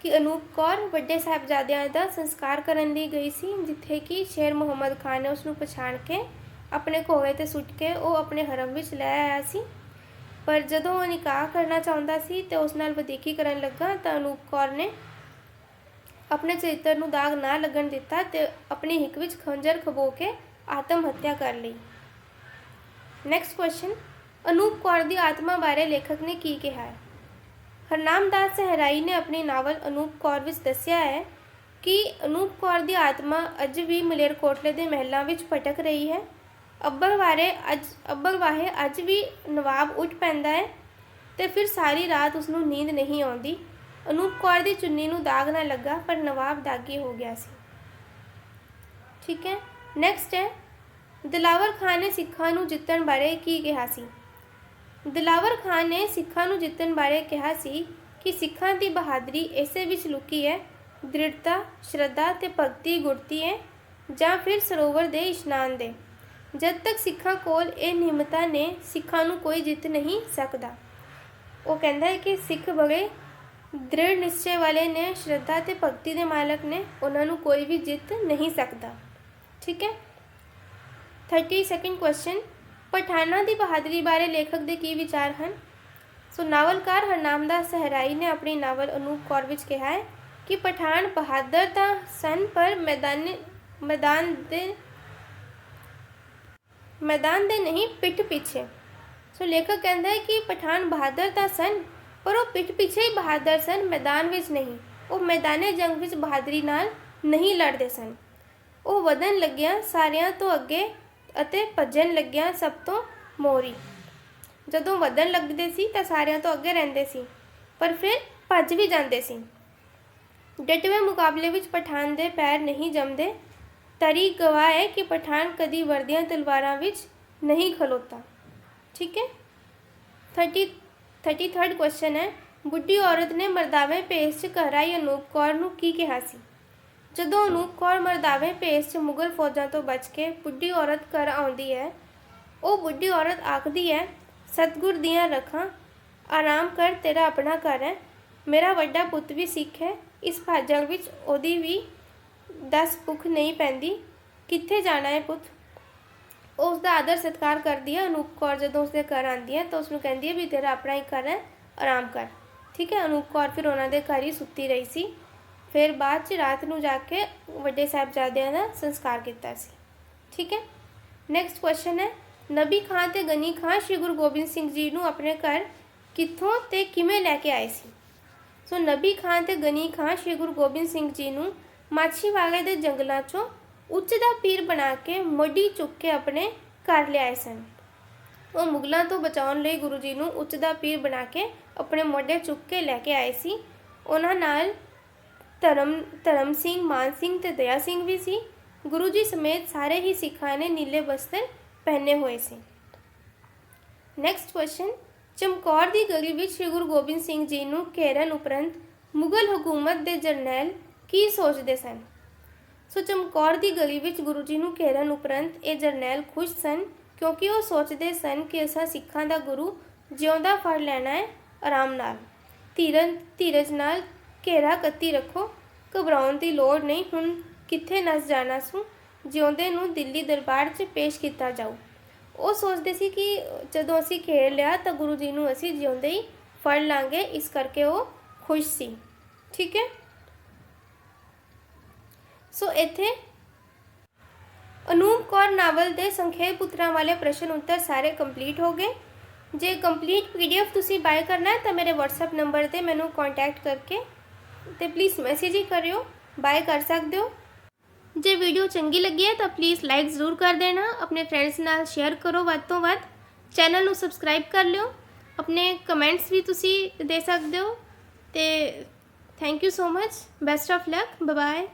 ਕਿ ਅਨੂਪ ਕੌਰ ਵੱਡੇ ਸਾਹਿਬਜ਼ਾਦਿਆਂ ਦਾ ਸੰਸਕਾਰ ਕਰਨ ਲਈ ਗਈ ਸੀ, ਜਿੱਥੇ ਕਿ ਸ਼ੇਰ ਮੁਹੰਮਦ ਖਾਨ ਨੇ ਉਸ ਨੂੰ ਪਛਾਣ ਕੇ ਆਪਣੇ ਘੋੜੇ ਤੇ ਸੁੱਟ ਕੇ ਉਹ ਆਪਣੇ ਹਰਮ ਵਿੱਚ ਲੈ ਆਇਆ ਸੀ। ਪਰ ਜਦੋਂ ਉਹ ਨਿਕਾਹ ਕਰਨਾ ਚਾਹੁੰਦਾ ਸੀ ਤੇ ਉਸ ਨਾਲ ਵਧੀਕੀ ਕਰਨ ਲੱਗਾ ਤਾਂ ਅਨੂਪ ਕੌਰ ਨੇ ਆਪਣੇ ਚਰਿੱਤਰ ਨੂੰ ਦਾਗ ਨਾ ਲੱਗਣ ਦਿੱਤਾ ਤੇ ਆਪਣੀ ਹਿੱਕ ਵਿੱਚ ਖੰਜਰ ਖਬੋ ਕੇ ਆਤਮ ਹੱਤਿਆ ਕਰ ਲਈ। ਨੈਕਸਟ ਕੁਐਸਚਨ ਅਨੂਪ ਕੌਰ ਦੀ ਆਤਮਾ ਬਾਰੇ ਲੇਖਕ ਨੇ ਕੀ ਕਿਹਾ ਹੈ? ਹਰਨਾਮ ਦਾਸ ਸਹਿਰਾਈ ਨੇ ਆਪਣੀ ਨਾਵਲ ਅਨੂਪ ਕੌਰ ਵਿੱਚ ਦੱਸਿਆ ਹੈ ਕਿ ਅਨੂਪ ਕੌਰ ਦੀ ਆਤਮਾ ਅੱਜ ਵੀ ਮਲੇਰਕੋਟਲੇ ਦੇ ਮਹਿਲਾਂ ਵਿੱਚ ਭਟਕ ਰਹੀ ਹੈ। ਅੱਬਰ ਵਾਰੇ ਅੱਜ ਅੱਬਰ ਵਾਹੇ ਅੱਜ ਵੀ ਨਵਾਬ ਉੱਠ ਪੈਂਦਾ ਹੈ ਤੇ ਫਿਰ ਸਾਰੀ ਰਾਤ ਉਸ ਨੂੰ ਨੀਂਦ ਨਹੀਂ ਆਉਂਦੀ। ਅਨੂਪ ਕੌਰ ਦੀ ਚੁੰਨੀ ਨੂੰ ਦਾਗ ਨਾ ਲੱਗਾ, ਪਰ ਨਵਾਬ ਦਾਗੀ ਹੋ ਗਿਆ ਸੀ। ਠੀਕ ਹੈ? ਨੈਕਸਟ ਹੈ, ਦਿਲਾਵਰ ਖਾਨ ਨੇ ਸਿੱਖਾਂ ਨੂੰ ਜਿੱਤਣ ਬਾਰੇ ਕੀ ਕਿਹਾ ਸੀ? ਦਿਲਾਵਰ ਖਾਨ ਨੇ ਸਿੱਖਾਂ ਨੂੰ ਜਿੱਤਣ ਬਾਰੇ ਕਿਹਾ ਸੀ ਕਿ ਸਿੱਖਾਂ ਦੀ ਬਹਾਦਰੀ ਇਸੇ ਵਿੱਚ ਲੁਕੀ ਹੈ, ਦ੍ਰਿੜਤਾ, ਸ਼ਰਧਾ ਤੇ ਭਗਤੀ ਗੁਰਤੀ ਹੈ ਜਾਂ ਫਿਰ ਸਰੋਵਰ ਦੇ ਇਸ਼ਨਾਨ ਦੇ। ਜਦ ਤੱਕ ਸਿੱਖਾਂ ਕੋਲ ਇਹ ਨਿਮਤਾ ਨੇ, ਸਿੱਖਾਂ ਨੂੰ ਕੋਈ ਜਿੱਤ ਨਹੀਂ ਸਕਦਾ। ਉਹ ਕਹਿੰਦਾ ਹੈ ਕਿ ਸਿੱਖ ਬੜੇ ਦ੍ਰਿੜ ਨਿਸ਼ਚੇ ਵਾਲੇ ਨੇ, ਸ਼ਰਧਾ ਤੇ ਭਗਤੀ ਦੇ ਮਾਲਕ ਨੇ, ਉਹਨਾਂ ਨੂੰ ਕੋਈ ਵੀ ਜਿੱਤ ਨਹੀਂ ਸਕਦਾ। ਠੀਕ ਹੈ? 32nd ਕੁਐਸਚਨ ਪਠਾਨਾਂ ਦੀ ਬਹਾਦਰੀ ਬਾਰੇ ਲੇਖਕ ਦੇ ਕੀ ਵਿਚਾਰ ਹਨ? ਸੋ ਨਾਵਲਕਾਰ ਹਰਨਾਮਦਾਸ ਸਹਿਰਾਈ ਨੇ ਆਪਣੀ ਨਾਵਲ ਅਨੂਪ ਕੌਰ ਵਿੱਚ ਕਿਹਾ ਹੈ ਕਿ ਪਠਾਨ ਬਹਾਦਰ ਤਾਂ ਸਨ, ਪਰ ਮੈਦਾਨ ਮੈਦਾਨ ਦੇ ਮੈਦਾਨ ਦੇ ਨਹੀਂ, ਪਿੱਠ ਪਿੱਛੇ। ਸੋ ਲੇਖਕ ਕਹਿੰਦਾ ਹੈ ਕਿ ਪਠਾਨ ਬਹਾਦਰ ਤਾਂ ਸਨ, ਪਰ ਉਹ ਪਿੱਠ ਪਿੱਛੇ ਹੀ ਬਹਾਦਰ ਸਨ, ਮੈਦਾਨ ਵਿੱਚ ਨਹੀਂ। ਉਹ ਮੈਦਾਨੇ ਜੰਗ ਵਿੱਚ ਬਹਾਦਰੀ ਨਾਲ ਨਹੀਂ ਲੜਦੇ ਸਨ। ਉਹ ਵਧਣ ਲੱਗਿਆ ਸਾਰਿਆਂ ਤੋਂ ਅੱਗੇ ਅਤੇ ਭੱਜਣ ਲੱਗਿਆ ਸਭ ਤੋਂ ਮੋਰੀ। ਜਦੋਂ ਵਧਣ ਲੱਗਦੇ ਸੀ ਤਾਂ ਸਾਰਿਆਂ ਤੋਂ ਅੱਗੇ ਰਹਿੰਦੇ ਸੀ, ਪਰ ਫਿਰ ਭੱਜ ਵੀ ਜਾਂਦੇ ਸੀ। ਡਟਵੇਂ ਮੁਕਾਬਲੇ ਵਿੱਚ ਪਠਾਨ ਦੇ ਪੈਰ ਨਹੀਂ ਜੰਮਦੇ, ਤਰੀ ਗਵਾਹ ਹੈ ਕਿ ਪਠਾਨ ਕਦੀ ਵਰਦੀਆਂ ਤਲਵਾਰਾਂ ਵਿੱਚ ਨਹੀਂ ਖਲੋਤਾ। ਠੀਕ ਹੈ? 30 33rd ਕੁਐਸਚਨ ਹੈ, ਬੁੱਢੀ ਔਰਤ ਨੇ ਮਰਦਾਵੇਂ ਭੇਸ 'ਚ ਘਰਾਈ ਅਨੂਪ ਕੌਰ ਨੂੰ ਕੀ ਕਿਹਾ ਸੀ? ਜਦੋਂ ਅਨੂਪ ਕੌਰ ਮਰਦਾਵੇਂ ਭੇਸ 'ਚ ਮੁਗਲ ਫੌਜਾਂ ਤੋਂ ਬਚ ਕੇ ਬੁੱਢੀ ਔਰਤ ਘਰ ਆਉਂਦੀ ਹੈ, ਉਹ ਬੁੱਢੀ ਔਰਤ ਆਖਦੀ ਹੈ, ਸਤਗੁਰ ਦੀਆਂ ਰੱਖਾਂ, ਆਰਾਮ ਕਰ, ਤੇਰਾ ਆਪਣਾ ਘਰ ਹੈ। ਮੇਰਾ ਵੱਡਾ ਪੁੱਤ ਵੀ ਸਿੱਖ ਹੈ। ਇਸ ਭਾਜਲ ਵਿੱਚ ਉਹਦੀ ਵੀ 10 ਭੁੱਖ ਨਹੀਂ ਪੈਂਦੀ। ਕਿੱਥੇ ਜਾਣਾ ਹੈ ਪੁੱਤ? ਉਹ ਉਸ ਦਾ ਆਦਰ ਸਤਿਕਾਰ ਕਰਦੀ ਹੈ। ਅਨੂਪ ਕੌਰ ਜਦੋਂ ਉਸਦੇ ਘਰ ਆਉਂਦੀ ਹੈ, ਤਾਂ ਉਸ ਨੂੰ ਕਹਿੰਦੀ ਹੈ ਵੀ ਤੇਰਾ ਆਪਣਾ ਹੀ ਘਰ ਹੈ, ਆਰਾਮ ਕਰ। ਠੀਕ ਹੈ, ਅਨੂਪ ਕੌਰ ਫਿਰ ਉਹਨਾਂ ਦੇ ਘਰ ਹੀ ਸੁੱਤੀ ਰਹੀ ਸੀ। ਫਿਰ ਬਾਅਦ ਚ ਰਾਤ ਨੂੰ ਜਾ ਕੇ ਵੱਡੇ ਸਾਹਿਬਜ਼ਾਦਿਆਂ ਦਾ ਸੰਸਕਾਰ ਕੀਤਾ ਸੀ। ਠੀਕ ਹੈ? ਨੈਕਸਟ ਕੁਐਸਚਨ ਹੈ। ਨਬੀ ਖਾਨ ਤੇ ਗਨੀ ਖਾਨ ਸ਼੍ਰੀ ਗੁਰੂ ਗੋਬਿੰਦ ਸਿੰਘ ਜੀ ਨੂੰ ਆਪਣੇ ਘਰ ਕਿੱਥੋਂ ਤੇ ਕਿਵੇਂ ਲੈ ਕੇ ਆਏ ਸੀ? ਸੋ ਨਬੀ ਖਾਨ ਤੇ ਗਨੀ ਖਾਨ ਸ਼੍ਰੀ ਗੁਰੂ ਗੋਬਿੰਦ ਸਿੰਘ ਜੀ ਨੂੰ ਮਾਛੀਵਾੜੇ ਦੇ ਜੰਗਲਾਂ 'ਚੋਂ ਉੱਚ ਦਾ ਪੀਰ ਬਣਾ ਕੇ ਮੋਢੀ ਚੁੱਕ ਕੇ ਆਪਣੇ ਘਰ ਲਿਆਏ ਸਨ। ਉਹ ਮੁਗਲਾਂ ਤੋਂ ਬਚਾਉਣ ਲਈ ਗੁਰੂ ਜੀ ਨੂੰ ਉੱਚ ਦਾ ਪੀਰ ਬਣਾ ਕੇ ਆਪਣੇ ਮੋਢੇ ਚੁੱਕ ਕੇ ਲੈ ਕੇ ਆਏ ਸੀ। ਉਹਨਾਂ ਨਾਲ ਧਰਮ ਧਰਮ ਸਿੰਘ, ਮਾਨ ਸਿੰਘ ਤੇ ਦਇਆ ਸਿੰਘ ਵੀ ਸੀ। ਗੁਰੂ ਜੀ ਸਮੇਤ ਸਾਰੇ ਹੀ ਸਿੱਖਾਂ ਨੇ ਨੀਲੇ ਬਸਤਰ ਪਹਿਨੇ ਹੋਏ ਸੀ। ਨੈਕਸਟ ਕੁਐਸਚਨ ਚਮਕੌਰ ਦੀ ਗਲੀ ਵਿੱਚ ਸ੍ਰੀ ਗੁਰੂ ਗੋਬਿੰਦ ਸਿੰਘ ਜੀ ਨੂੰ ਘੇਰਨ ਉਪਰੰਤ ਮੁਗਲ ਹਕੂਮਤ ਦੇ ਜਰਨੈਲ ਕੀ ਸੋਚਦੇ ਸਨ? ਸੋ ਚਮਕੌਰ ਦੀ ਗਲੀ ਵਿੱਚ ਗੁਰੂ ਜੀ ਨੂੰ ਘੇਰਨ ਉਪਰੰਤ ਇਹ ਜਰਨੈਲ ਖੁਸ਼ ਸਨ ਕਿਉਂਕਿ ਉਹ ਸੋਚਦੇ ਸਨ ਕਿ ਅਸਾਂ ਸਿੱਖਾਂ ਦਾ ਗੁਰੂ ਜਿਉਂਦਾ ਫੜ ਲੈਣਾ ਹੈ ਆਰਾਮ ਨਾਲ। ਧੀਰਜ ਧੀਰਜ ਨਾਲ ਘੇਰਾ ਕੱਤੀ ਰੱਖੋ। ਘਬਰਾਉਣ ਦੀ ਲੋੜ ਨਹੀਂ। ਹੁਣ ਕਿੱਥੇ ਨਸ ਜਾਣਾ ਸੂ? ਜਿਉਂਦੇ ਨੂੰ ਦਿੱਲੀ ਦਰਬਾਰ 'ਚ ਪੇਸ਼ ਕੀਤਾ ਜਾਊ। ਉਹ ਸੋਚਦੇ ਸੀ ਕਿ ਜਦੋਂ ਅਸੀਂ ਖੇਡ ਲਿਆ ਤਾਂ ਗੁਰੂ ਜੀ ਨੂੰ ਅਸੀਂ ਜਿਉਂਦੇ ਹੀ ਫੜ ਲਾਂਗੇ। ਇਸ ਕਰਕੇ ਉਹ ਖੁਸ਼ ਸੀ। ਠੀਕ ਹੈ? ਸੋ ਇੱਥੇ ਅਨੂਪ ਕੌਰ ਨਾਵਲ ਦੇ ਸੰਖੇਪ ਉਤਰਾਂ ਵਾਲੇ ਪ੍ਰਸ਼ਨ ਉੱਤਰ ਸਾਰੇ ਕੰਪਲੀਟ ਹੋ ਗਏ। ਜੇ ਕੰਪਲੀਟ ਪੀਡੀਐਫ ਤੁਸੀਂ ਬਾਏ ਕਰਨਾ ਹੈ ਤਾਂ ਮੇਰੇ WhatsApp ਨੰਬਰ ਤੇ ਮੈਨੂੰ ਕੰਟੈਕਟ ਕਰਕੇ ਤੇ ਪਲੀਜ਼ ਮੈਸੇਜ ਹੀ ਕਰਿਓ ਬਾਏ ਕਰ ਸਕਦੇ ਹੋ। ਜੇ ਵੀਡੀਓ ਚੰਗੀ ਲੱਗੀ ਹੈ ਤਾਂ ਪਲੀਜ਼ ਲਾਈਕ ਜ਼ਰੂਰ ਕਰ ਦੇਣਾ, ਆਪਣੇ ਫਰੈਂਡਸ ਨਾਲ ਸ਼ੇਅਰ ਕਰੋ ਵੱਧ ਤੋਂ ਵੱਧ। ਚੈਨਲ ਨੂੰ ਸਬਸਕ੍ਰਾਈਬ ਕਰ ਲਿਓ, ਆਪਣੇ ਕਮੈਂਟਸ ਵੀ ਤੁਸੀਂ ਦੇ ਸਕਦੇ ਹੋ। ਤੇ thank you so much best of luck bye bye